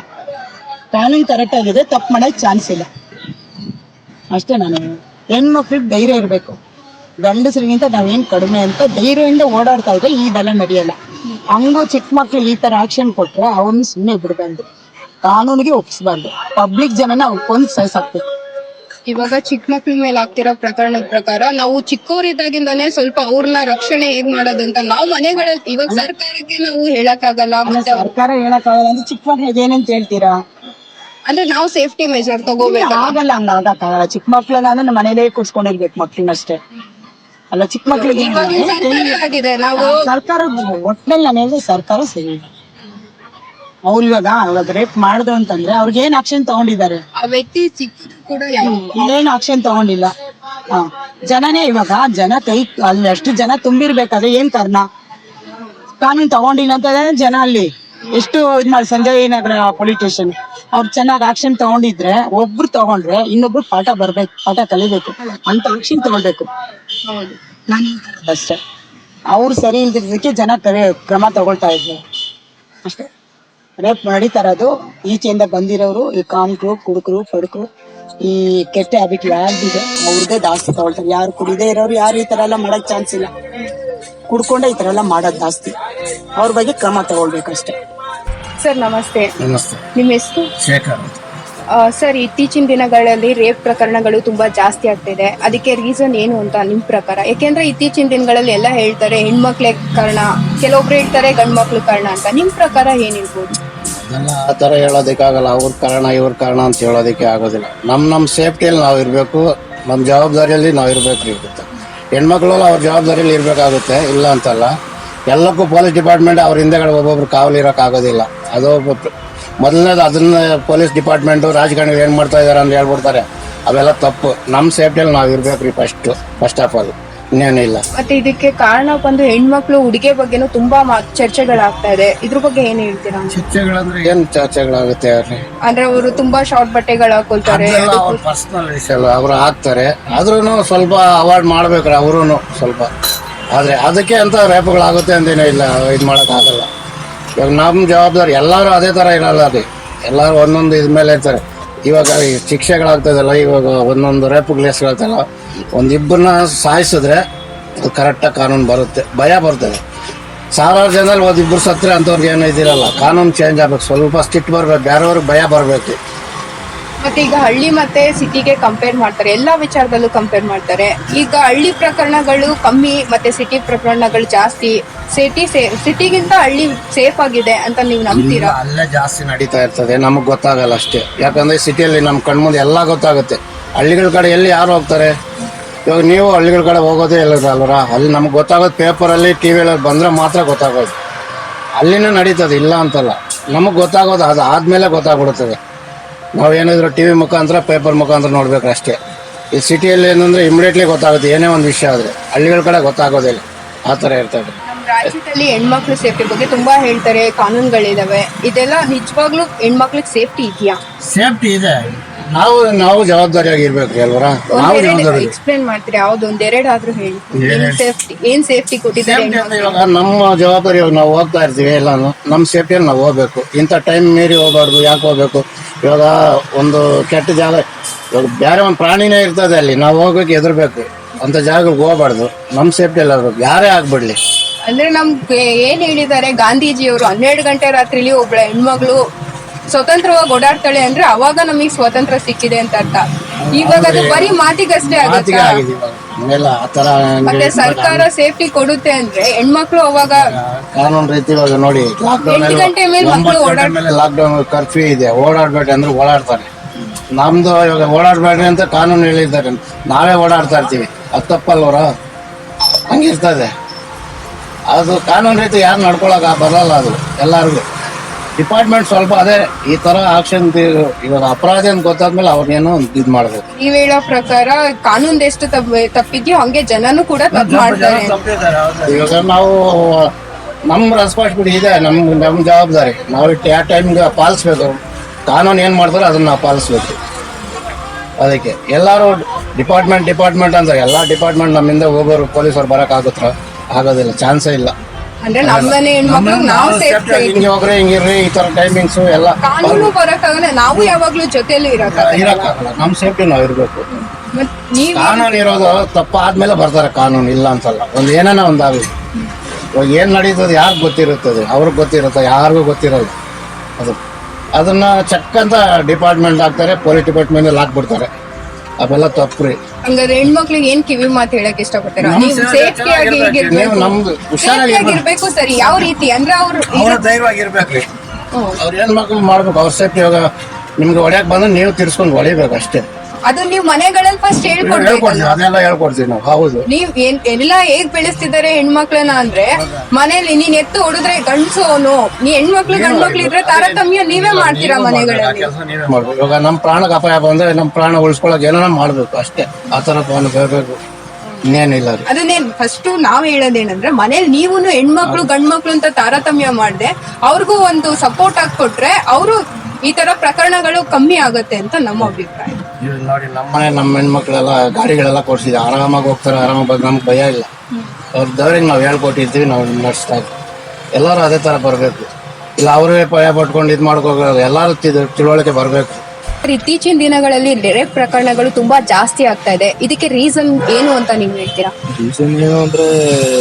ಕಾನೂನು ಕರೆಕ್ಟ್ ಆಗಿದೆ, ತಪ್ಪು ಮಾಡಕ್ ಚಾನ್ಸ್ ಇಲ್ಲ. ಅಷ್ಟೇ ನಾನು ಹೆಣ್ಮಕ್ಳಿಗೆ ಧೈರ್ಯ ಇರಬೇಕು. ಗಂಡಸರಿಗಿಂತ ನಾವೇನ್ ಕಡಿಮೆ ಅಂತ ಧೈರ್ಯದಿಂದ ಓಡಾಡ್ತಾ ಇದ್ರೆ ಈ ಬಲ ನಡೆಯಲ್ಲ. ಹಂಗೂ ಚಿಕ್ಕ ಮಕ್ಳಿಗೆ ಈ ತರ ಆಕ್ಷನ್ ಕೊಟ್ರೆ ಅವನ್ ಸುಮ್ಮನೆ ಬಿಡಬಾರ್ದು. ಕಾನೂನಿಗೆ ಒಪ್ಸ್ಬಾರ್ದು. ಪಬ್ಲಿಕ್ ಜನನ ಒಪ್ಕೊಂಡು ಸಹಿಸಾಕ್ಬೇಕು ಇವಾಗ ಚಿಕ್ಕ ಮಕ್ಳ ಮೇಲೆ ಆಗ್ತಿರೋ ಪ್ರಕರಣದ ಪ್ರಕಾರ ನಾವು ಚಿಕ್ಕವರಿದ್ದಾಗಿಂದಾನೇ ಸ್ವಲ್ಪ ಅವ್ರನ್ನ ರಕ್ಷಣೆ ಹೇಗ್ ಮಾಡೋದಂತ ನಾವು ಮನೆಗಳಲ್ಲಿ ಇವಾಗ ಸರ್ಕಾರಕ್ಕೆ ನಾವು ಹೇಳಕ್ ಆಗಲ್ಲ ಮತ್ತೆ ಅವ್ರ್- ಸರ್ಕಾರ ಹೇಳಕಾಗಲ್ಲ ಅಂದ್ರೆ ಚಿಕ್ಕ ಮಕ್ಳು ಏನಂತ ಹೇಳ್ತೀರಾ? ಅಂದ್ರೆ ನಾವು ಸೇಫ್ಟಿ ಮೆಜರ್ ತಗೋಬೇಕು? ಆಗಲ್ಲ ಹಂಗ ಆಗಕ್ಕಾಗಲ್ಲ. ಚಿಕ್ಕ ಮಕ್ಳನ್ನ ಅಂದ್ರೆ ಮನೇಲೇ ಕೂರ್ಸ್ಕೊಂಡಿರ್ಬೇಕು ಮಕ್ಳನ್ನಷ್ಟೇ ಅಲ್ಲ ಚಿಕ್ಕ ಮಕ್ಕಳಿಗೆ ಆಗಿದೆ ನಾವು ಸರ್ಕಾರ ಒಟ್ನಲ್ಲಿ ನಾನು ಹೇಳಿದ್ರೆ ಸರ್ಕಾರ ಸರಿ ಅವ್ರು ಇವಾಗ ರೇಪ್ ಮಾಡ್ದು ಅಂತಂದ್ರೆ ಅವ್ರಿಗೆ ಏನ್ ಆಕ್ಷನ್ ತಗೊಂಡಿದ್ದಾರೆ? ಆ ವ್ಯಕ್ತಿ ಚಿಕ್ಕ ಕೂಡ ಯಾವ ಏನ್ ಆಕ್ಷನ್ ತಗೊಂಡಿಲ್ಲ. ಹ ಜನನೇ ಇವಾಗ ಜನ ಕೈ ಅಲ್ಲಿ ಅಷ್ಟು ಜನ ತುಂಬಿರ್ಬೇಕಾದ್ರೆ ಏನ್ ಕಾರಣ? ಕಾನೂನು ತಗೊಂಡಿಲ್ಲ ಅಂತ ಜನ ಅಲ್ಲಿ. ಎಷ್ಟು ಇದ್ ಮಾಡಿ ಸಂಜಯ್ ನಗರ ಪೊಲೀಸ್ ಸ್ಟೇಷನ್ ಅವ್ರು ಚೆನ್ನಾಗಿ ಆಕ್ಷನ್ ತಗೊಂಡಿದ್ರೆ ಒಬ್ರು ತಗೊಂಡ್ರೆ ಇನ್ನೊಬ್ರು ಪಾಠ ಬರ್ಬೇಕು ಪಾಠ ಕಲಿಬೇಕು ಅಂತ ಆಕ್ಷನ್ ತಗೊಳ್ಬೇಕು. ನಾನು ಅಷ್ಟೇ. ಅವ್ರು ಸರಿ ಇಲ್ದಿದ್ದಕ್ಕೆ ಜನ ಕರೆ ಕ್ರಮ ತಗೊಳ್ತಾ ಇದ್ರು. ಅಷ್ಟೇ. ರೇಪ್ ಮಾಡಿ ತರೋದು ಈಚೆಯಿಂದ ಬಂದಿರೋರು ಈ ಕಾಮ್ಕರು ಕುಡುಕರು ಪಡುಕರು. ಈ ಕೆಟ್ಟ ಹ್ಯಾಬಿಟ್ ಯಾರ್ದಿದೆ ಅವ್ರದೇ ಜಾಸ್ತಿ ತಗೊಳ್ತಾರೆ. ಯಾರು ಕುಡಿದೇ ಇರೋರು ಯಾರು ಈ ತರ ಎಲ್ಲ ಮಾಡಕ್ ಚಾನ್ಸ್ ಇಲ್ಲ. ಕುಡ್ಕೊಂಡೆ ಈ ತರ ಎಲ್ಲ ಮಾಡೋದು ಜಾಸ್ತಿ. ಅವ್ರ ಬಗ್ಗೆ ಕ್ರಮ ತಗೊಳ್ಬೇಕಷ್ಟೇ. ಸರ್ ನಮಸ್ತೆ. ನಮಸ್ತೆ. ನಿಮ್ಮ ಹೆಸರು? ಶೇಖರ್ ಸರ್ ಇತ್ತೀಚಿನ ದಿನಗಳಲ್ಲಿ ರೇಪ್ ಪ್ರಕರಣಗಳು ತುಂಬಾ ಜಾಸ್ತಿ ಆಗ್ತಿದೆ. ಅದಕ್ಕೆ ರೀಸನ್ ಏನು ಅಂತ ನಿಮ್ ಪ್ರಕಾರ? ಯಾಕೆಂದ್ರೆ ಇತ್ತೀಚಿನ ದಿನಗಳಲ್ಲಿ ಎಲ್ಲ ಹೇಳ್ತಾರೆ ಹೆಣ್ಮಕ್ಳೇ ಕಾರಣ ಕೆಲವೊಬ್ರು ಹೇಳ್ತಾರೆ ಗಂಡ್ಮಕ್ಳು ಕಾರಣ ಅಂತ. ನಿಮ್ ಪ್ರಕಾರ ಏನಿರ್ಬೋದು ಆ ಥರ ಹೇಳೋದಕ್ಕಾಗಲ್ಲ, ಅವ್ರ ಕಾರಣ, ಇವ್ರ ಕಾರಣ ಅಂತ ಹೇಳೋದಕ್ಕೆ ಆಗೋದಿಲ್ಲ. ನಮ್ಮ ನಮ್ಮ ಸೇಫ್ಟಿಯಲ್ಲಿ ನಾವು ಇರಬೇಕು ನಮ್ಮ ಜವಾಬ್ದಾರಿಯಲ್ಲಿ ನಾವು ಇರಬೇಕು ಇರುತ್ತೆ ಹೆಣ್ಮಕ್ಳು ಅವ್ರ ಜವಾಬ್ದಾರಿಯಲ್ಲಿ ಇರಬೇಕಾಗುತ್ತೆ, ಇಲ್ಲ ಅಂತಲ್ಲ. ಎಲ್ಲಕ್ಕೂ ಪೊಲೀಸ್ ಡಿಪಾರ್ಟ್ಮೆಂಟ್ ಅವ್ರ ಹಿಂದೆಗಡೆ ಒಬ್ಬೊಬ್ರು ಕಾವಲು ಇರೋಕ್ಕಾಗೋದಿಲ್ಲ ಅದು ಮೊದಲನೇದು ಅದನ್ನ ಪೊಲೀಸ್ ಡಿಪಾರ್ಟ್ಮೆಂಟು, ರಾಜಕಾರಣಿಗಳು ಏನು ಮಾಡ್ತಾ ಇದಾರೆ ಅಂತ ಹೇಳ್ಬಿಡ್ತಾರೆ. ಅವೆಲ್ಲ ತಪ್ಪು. ನಮ್ಮ ಸೇಫ್ಟಿಯಲ್ಲಿ ನಾವು ಇರಬೇಕು ರೀ ಫಸ್ಟ್ ಫಸ್ಟ್ ಆಫ್ ಆಲ್ ಇನ್ನೇನಿಲ್ಲ ಮತ್ತೆ ಇದಕ್ಕೆ ಕಾರಣ ಬಂದು ಹೆಣ್ಮಕ್ಳು ಉಡುಗೆ ಬಗ್ಗೆನೂ ತುಂಬಾ ಮಾ- ಚರ್ಚೆಗಳಾಗ್ತಾ ಇದೆ. ಇದ್ರ ಬಗ್ಗೆ ಏನ್ ಹೇಳ್ತೀರಾ? ಚರ್ಚೆಗಳಂದ್ರೆ ಏನು ಚರ್ಚೆಗಳಾಗುತ್ತೆ ಅವ್ರಿ ಅಂದ್ರೆ ಅವರು ತುಂಬಾ ಶಾರ್ಟ್ ಬಟ್ಟೆಗಳು ಹಾಕೊಳ್ತಾರೆ. ಅದೆಲ್ಲ ಅವ್ರ ಪರ್ಸನಲ್ ವಿಷಯ ಅವ್ರು ಹಾಕ್ತಾರೆ. ಆದ್ರೂ ಸ್ವಲ್ಪ ಅವಾರ್ಡ್ ಮಾಡ್ಬೇಕ್ರಿ ಅವರು ಸ್ವಲ್ಪ. ಆದ್ರೆ ಅದಕ್ಕೆ ಅಂತ ರೇಪುಗಳಾಗುತ್ತೆ ಅಂತೇನು ಇಲ್ಲ ಇದು ಮಾಡೋಕ್ಕಾಗಲ್ಲ ಇವಾಗ ನಮ್ಮ ಜವಾಬ್ದಾರಿ ಎಲ್ಲರೂ ಅದೇ ಥರ ಇರಲ್ಲ ರೀ ಎಲ್ಲರೂ ಒಂದೊಂದು ಇದ್ಮೇಲೆ ಇರ್ತಾರೆ. ಇವಾಗ ಈ ಶಿಕ್ಷೆಗಳಾಗ್ತದಲ್ಲ ಇವಾಗ ಒಂದೊಂದು ರೇಪುಗಳು ಹೆಸ್ರುಗಳ್ತಲ್ಲ ಒಂದಿಬ್ಬರನ್ನ ಸಾಯಿಸಿದ್ರೆ ಅದು ಕರೆಕ್ಟಾಗಿ ಕಾನೂನು ಬರುತ್ತೆ. ಭಯ ಬರ್ತದೆ. ಸಾವಿರಾರು ಜನದಲ್ಲಿ ಒಂದಿಬ್ಬರು ಸತ್ತರೆ ಅಂಥವ್ರಿಗೆ ಏನೂ ಇದಿರಲ್ಲ. ಕಾನೂನು ಚೇಂಜ್ ಆಗ್ಬೇಕು. ಸ್ವಲ್ಪ ಸ್ಟಿಟ್ ಬರಬೇಕು. ಬೇರೆಯವ್ರಿಗೆ ಭಯ ಬರಬೇಕು. ಮತ್ತೆ ಈಗ ಹಳ್ಳಿ ಮತ್ತೆ ಸಿಟಿಗೆ ಕಂಪೇರ್ ಮಾಡ್ತಾರೆ. ಎಲ್ಲಾ ವಿಚಾರದಲ್ಲೂ ಕಂಪೇರ್ ಮಾಡ್ತಾರೆ. ಈಗ ಹಳ್ಳಿ ಪ್ರಕರಣಗಳು ಕಮ್ಮಿ ಮತ್ತೆ ಸಿಟಿ ಪ್ರಕರಣಗಳು ಜಾಸ್ತಿ. ಸಿಟಿ ಸಿಟಿಗಿಂತ ಹಳ್ಳಿ ಸೇಫ್ ಆಗಿದೆ ಅಂತ ನೀವು ನಂಬ್ತೀರಾ? ಅಲ್ಲೇ ಜಾಸ್ತಿ ನಡೀತಾ ಇರ್ತದೆ. ನಮಗೆ ಗೊತ್ತಾಗಲ್ಲ ಅಷ್ಟೇ. ಯಾಕಂದ್ರೆ ಸಿಟಿಯಲ್ಲಿ ನಮ್ಮ ಕಣ್ಮುಂದೆ ಎಲ್ಲ ಗೊತ್ತಾಗುತ್ತೆ. ಹಳ್ಳಿಗಳ ಕಡೆ ಎಲ್ಲಿ ಯಾರು ಹೋಗ್ತಾರೆ? ಇವಾಗ ನೀವು ಹಳ್ಳಿಗಳ ಕಡೆ ಹೋಗೋದೇ ಇಲ್ಲ ಅಲ್ವರ ಅಲ್ಲಿ ನಮ್ಗೆ ಗೊತ್ತಾಗೋದು ಪೇಪರಲ್ಲಿ ಟಿ ವಿಯಲ್ಲಿ ಬಂದರೆ ಮಾತ್ರ ಗೊತ್ತಾಗೋದು. ಅಲ್ಲಿನೂ ನಡೀತದೆ ಇಲ್ಲ ಅಂತಲ್ಲ. ನಮಗೆ ಗೊತ್ತಾಗೋದು ಅದು ಆದಮೇಲೆ ಗೊತ್ತಾಗ್ಬಿಡ್ತದೆ ನಾವು ಏನಾದರೂ ಟಿ ವಿ ಮುಖಾಂತರ ಪೇಪರ್ ಮುಖಾಂತರ ನೋಡಬೇಕು ಅಷ್ಟೇ. ಈ ಸಿಟಿಯಲ್ಲಿ ಏನಂದ್ರೆ ಇಮಿಡಿಯೇಟ್ಲಿ ಗೊತ್ತಾಗುತ್ತೆ ಏನೇ ಒಂದು ವಿಷಯ ಆದರೆ. ಹಳ್ಳಿಗಳ ಕಡೆ ಗೊತ್ತಾಗೋದಿಲ್ಲ ಆ ಥರ ಇರ್ತದೆ ನಮ್ಮ ರಾಜ್ಯದಲ್ಲಿ ಹೆಣ್ಮಕ್ಳು ಸೇಫ್ಟಿ ಬಗ್ಗೆ ತುಂಬಾ ಹೇಳ್ತಾರೆ ಕಾನೂನುಗಳಿದಾವೆ. ಇದೆಲ್ಲ ನಿಜವಾಗ್ಲೂ ಹೆಣ್ಮಕ್ಳಿಗೆ ಸೇಫ್ಟಿ ಇದೆಯಾ? ಸೇಫ್ಟಿ ಇದೆ. ನಾವು ನಾವು ಜವಾಬ್ದಾರಿಯಾಗಿ ಇರ್ಬೇಕು ಅಲ್ವರ? ನಾವು ಜವಾಬ್ದಾರಿ. ಎಕ್ಸ್ಪ್ಲೇನ್ ಮಾಡ್ತೀರಾ ಯಾವ್ದು? ಒಂದೆರಡು ಆದ್ರೂ ಹೇಳಿ ಏನ್ ಸೇಫ್ಟಿ ಏನ್ ಸೇಫ್ಟಿ ಕೊಟ್ಟಿದ್ದಾರೆ ಸೇಫ್ಟಿ ಅಂದ್ರೆ ಇವಾಗ ನಮ್ಮ ಜವಾಬ್ದಾರಿ ಇವಾಗ ನಾವು ಹೋಗ್ತಾ ಇರ್ತೀವಿ ಎಲ್ಲಾನು ನಮ್ಮ ಸೇಫ್ಟಿಯಲ್ಲಿ ನಾವು ಹೋಗ್ಬೇಕು. ಇಂಥ ಟೈಮ್ ಮೀರಿ ಹೋಗ್ಬಾರ್ದು ಯಾಕೆ ಹೋಗ್ಬೇಕು? ಇವಾಗ ಒಂದು ಕೆಟ್ಟ ಜಾಗ ಇವಾಗ ಬೇರೆ ಒಂದು ಪ್ರಾಣಿನೇ ಇರ್ತದೆ ಅಲ್ಲಿ ನಾವು ಹೋಗ್ಬೇಕು ಎದುರ್ಬೇಕು ಅಂತ ಜಾಗಕ್ಕೆ ಹೋಗ್ಬಾರ್ದು. ನಮ್ಮ ಸೇಫ್ಟಿಯಲ್ಲಿ ಆಗ್ಬೇಕು ಯಾರೇ ಆಗ್ಬಿಡ್ಲಿ. ಅಂದ್ರೆ ನಮ್ಗೆ ಏನ್ ಹೇಳಿದ್ದಾರೆ ಗಾಂಧೀಜಿಯವರು ಹನ್ನೆರಡು ಗಂಟೆ ರಾತ್ರಿಲಿ ಒಬ್ಳ ಹೆಣ್ಮಗಳು ಸ್ವತಂತ್ರವಾಗಿ ಓಡಾಡ್ತಾಳೆ ಅಂದ್ರೆ ಅವಾಗ ನಮಗೆ ಸ್ವಾತಂತ್ರ್ಯ ಸಿಕ್ಕಿದೆ ಅಂತ ಅರ್ಥ. ಇವಾಗ ಅದು ಬರೀ ಮಾತಿಗಷ್ಟೇ ಆಗುತ್ತೆ? ಇವೆಲ್ಲ ಆ ಥರ ಮತ್ತೆ ಸರ್ಕಾರ ಸೇಫ್ಟಿ ಕೊಡುತ್ತೆ ಅಂದ್ರೆ ಹೆಣ್ಮಕ್ಳು ಅವಾಗ ಕಾನೂನು ರೀತಿ ಇವಾಗ ನೋಡಿ ಲಾಕ್ಡೌನ್ ಎಂಟು ಗಂಟೆ ಮೇಲೆ ಮಕ್ಕಳು ಓಡಾಡ್ ಮೇಲೆ ಲಾಕ್ಡೌನ್ ಕರ್ಫ್ಯೂ ಇದೆ. ಓಡಾಡ್ಬೇಡಿ ಅಂದ್ರೆ ಓಡಾಡ್ತಾರೆ. ನಮ್ದು ಇವಾಗ ಓಡಾಡ್ಬೇಡ್ರಿ ಅಂತ ಕಾನೂನು ಹೇಳಿದ್ದಾರೆ. ನಾವೇ ಓಡಾಡ್ತಾ ಇರ್ತೀವಿ. ಅದು ತಪ್ಪಲ್ವರ ಹಂಗಿರ್ತದೆ ಅದು ಕಾನೂನು ರೀತಿ ಯಾರು ನಡ್ಕೊಳಕ್ ಬರಲ್ಲ ಅದು ಎಲ್ಲರಿಗೂ. ಡಿಪಾರ್ಟ್ಮೆಂಟ್ ಸ್ವಲ್ಪ ಅದೇ ಈ ತರ ಆಕ್ಷನ್ ಇವಾಗ ಅಪರಾಧ ಅಂತ ಗೊತ್ತಾದ್ಮೇಲೆ ಅವ್ರನ್ನೇನೋ ಇದ್ ಮಾಡ್ಬೇಕು. ನೀವ್ ಹೇಳೋ ಪ್ರಕಾರ ಕಾನೂನ್ ಎಷ್ಟು ತಪ್ಪ- ತಪ್ಪಿದ್ಯೋ ಹಂಗೆ ಜನನು ಕೂಡ ತಪ್ಪು ಮಾಡ್ತಾರೆ. ಇವಾಗ ನಾವು ನಮ್ಮ ರೆಸ್ಪಾನ್ಸಿಬಿಲಿಟಿ ಇದೆ ನಮ್ ನಮ್ ಜವಾಬ್ದಾರಿ. ನಾವು ಯಾವ ಟೈಮ್ಗೆ ಪಾಲಿಸ್ಬೇಕು ಕಾನೂನು ಏನ್ ಮಾಡ್ತಾರೆ ಅದನ್ನ ನಾವು ಪಾಲಿಸ್ಬೇಕು. ಅದಕ್ಕೆ ಎಲ್ಲರೂ ಡಿಪಾರ್ಟ್ಮೆಂಟ್ ಡಿಪಾರ್ಟ್ಮೆಂಟ್ ಅಂತ ಎಲ್ಲಾ ಡಿಪಾರ್ಟ್ಮೆಂಟ್ ನಮ್ಮಿಂದ ಹೋಗೋರು ಪೊಲೀಸರು ಬರಕ್ ಆಗುತ್ತಾ? ಆಗೋದಿಲ್ಲ ಚಾನ್ಸೇ ಇಲ್ಲ. ಅಂದ್ರೆ ನಮ್ಮನೆ ಹೆಣ್ಮಕ್ಳು ನಾವು ಸೇಫ್ ಹಿಂಗೆ ಹೋಗ್ರಿ ಹಿಂಗಿರ್ರಿ ಈ ತರ ಟೈಮಿಂಗ್ಸ್ ಎಲ್ಲ ಕಾನೂನು ಬರಕ್ಕಾಗಲ್ಲ ನಾವು ಯಾವಾಗ್ಲೂ ಜೊತೆಲಿ ಇರಕ್ಕಾಗಲ್ಲ. ಇರಕ್ಕಾಗಲ್ಲ. ನಮ್ಮ ಸೇಫ್ಟಿ ನಾವು ಇರಬೇಕು. ನೀವ್ ಕಾನೂನು ಇರೋದು ತಪ್ಪಾದ್ಮೇಲೆ ಬರ್ತಾರೆ ಕಾನೂನು ಇಲ್ಲ ಅನ್ಸಲ್ಲ ಒಂದು ಏನಾನ ಒಂದ್ ಇವಾಗ ಏನ್ ನಡೀತದೆ ಯಾರಿಗೆ ಗೊತ್ತಿರುತ್ತದೆ? ಅವ್ರಿಗೆ ಗೊತ್ತಿರುತ್ತೆ? ಯಾರಿಗೂ ಗೊತ್ತಿರಲ್ಲ. ಅದು ಅದನ್ನ ಚೆಕ್ ಅಂತ ಡಿಪಾರ್ಟ್ಮೆಂಟ್ ಹಾಕ್ತಾರೆ ಪೊಲೀಸ್ ಡಿಪಾರ್ಟ್ಮೆಂಟ್ ಅಲ್ಲಿ ಹಾಕ್ಬಿಡ್ತಾರೆ. ಅವೆಲ್ಲ ತಪ್ಪು ರೀ ಹಂಗಾದ್ರೆ ಹೆಣ್ಮಕ್ಳಿಗೆ ಏನ್ ಕಿವಿ ಮಾತು ಹೇಳಕ್ ಇಷ್ಟಪಡ್ತೀರಾ? ನೀವು ಸೇಫ್ಟಿ ಆಗಿ ನೀವು ನಮ್ದು ಹುಷಾರಾಗಿ ಆಗಿರ್ಬೇಕು ಸರಿ ಯಾವ ರೀತಿ? ಅಂದ್ರೆ ಅವ್ರು ಅವ್ರ ಧೈರ್ಯವಾಗಿರ್ಬೇಕ್ರಿ ಅವ್ರ ಹೆಣ್ಮಕ್ಳು ಮಕ್ಳು ಮಾಡ್ಬೇಕು ಅವ್ರ ಸೇಫ್ಟಿ ಇವಾಗ ನಿಮ್ಗೆ ಹೊಡ್ಯಕ್ ಬಂದ್ರೆ ನೀವು ತಿರ್ಸ್ಕೊಂಡು ಹೊಡಿಬೇಕು ಅಷ್ಟೇ. ಅದು ನೀವು ಮನೆಗಳಲ್ಲಿ ಫಸ್ಟ್ ಹೇಳ್ಕೊಡ್ಬೇಕು ಹೇಳ್ಕೊಡ್ತೀವಿ ಅದೆಲ್ಲ ಹೇಳ್ಕೊಡ್ತೀವಿ ನಾವು ಹೌದು. ನೀವ್ ಏನ್ ಎಲ್ಲ ಹೇಗ್ ಬೆಳೆಸ್ತಿದ್ದಾರೆ ಹೆಣ್ಮಕ್ಳನ್ನ ಅಂದ್ರೆ ಮನೇಲಿ ನೀನ್ ಎತ್ತು ಹೊಡೆದ್ರೆ ಗಂಡ್ಸು ಅವನು ನೀ ಹೆಣ್ಮಕ್ಳು ಗಂಡ್ಮಕ್ಳು ಇದ್ರೆ ತಾರತಮ್ಯ ನೀವೇ ಮಾಡ್ತೀರಾ ಮನೆಗಳಲ್ಲಿ? ಕೆಲಸ ನೀವೇ ಮಾಡ್ಬೇಕು. ಇವಾಗ ನಮ್ಮ ಪ್ರಾಣಕ್ಕೆ ಅಪಾಯ ಬಂದ್ರೆ ನಮ್ಮ ಪ್ರಾಣ ಉಳಿಸ್ಕೊಳಕ್ ಏನೋ ಮಾಡ್ಬೇಕು ಅಷ್ಟೇ. ಆ ತರ ಪಾಲು ಬೇಕು ಇನ್ನೇನಿಲ್ಲ ಅದನ್ನೇ ಫಸ್ಟ್ ನಾವ್ ಹೇಳೋದೇನಂದ್ರೆ ಮನೇಲಿ ನೀವು ಹೆಣ್ಮಕ್ಳು ಗಂಡ್ಮಕ್ಳು ಅಂತ ತಾರತಮ್ಯ ಮಾಡ್ದೆ ಅವ್ರಿಗೂ ಒಂದು ಸಪೋರ್ಟ್ ಆಗಿ ಕೊಟ್ರೆ ಅವರು ಈ ತರ ಪ್ರಕರಣಗಳು ಕಮ್ಮಿ ಆಗತ್ತೆ ಅಂತ ನಮ್ಮ ಅಭಿಪ್ರಾಯ. ಇವಾಗ ನೋಡಿ ನಮ್ಮನೆ ನಮ್ಮ ಹೆಣ್ಮಕ್ಳೆಲ್ಲ ಗಾಡಿಗಳೆಲ್ಲ ಕೊಡ್ಸಿದ್ವಿ ಆರಾಮಾಗಿ ಹೋಗ್ತಾರೆ ಆರಾಮಾಗಿ ಬಂದು ನಮ್ಗೆ ಭಯ ಇಲ್ಲ. ಅವ್ರ ದೇವ್ರಿಗೆ ನಾವು ಹೇಳ್ಕೊಟ್ಟಿರ್ತೀವಿ ನಾವು ನಡೆಸ್ತಾ ಎಲ್ಲರೂ ಅದೇ ತರ ಬರಬೇಕು. ಇಲ್ಲ ಅವರೇ ಭಯ ಪಟ್ಕೊಂಡು ಇದು ಮಾಡ್ಕೋಬೇಕು ಎಲ್ಲರೂ ತಿಳ್- ತಿಳುವಳಿಕೆ ಬರಬೇಕು. ಇತ್ತೀಚಿನ ದಿನಗಳಲ್ಲಿ ರೇಪ್ ಪ್ರಕರಣಗಳು ತುಂಬಾ ಜಾಸ್ತಿ ಆಗ್ತಾ ಇದೆ. ಇದಕ್ಕೆ ರೀಸನ್ ಏನು ಅಂತ ನೀವು ಹೇಳ್ತೀರಾ? ರೀಸನ್ ಏನು ಅಂದ್ರೆ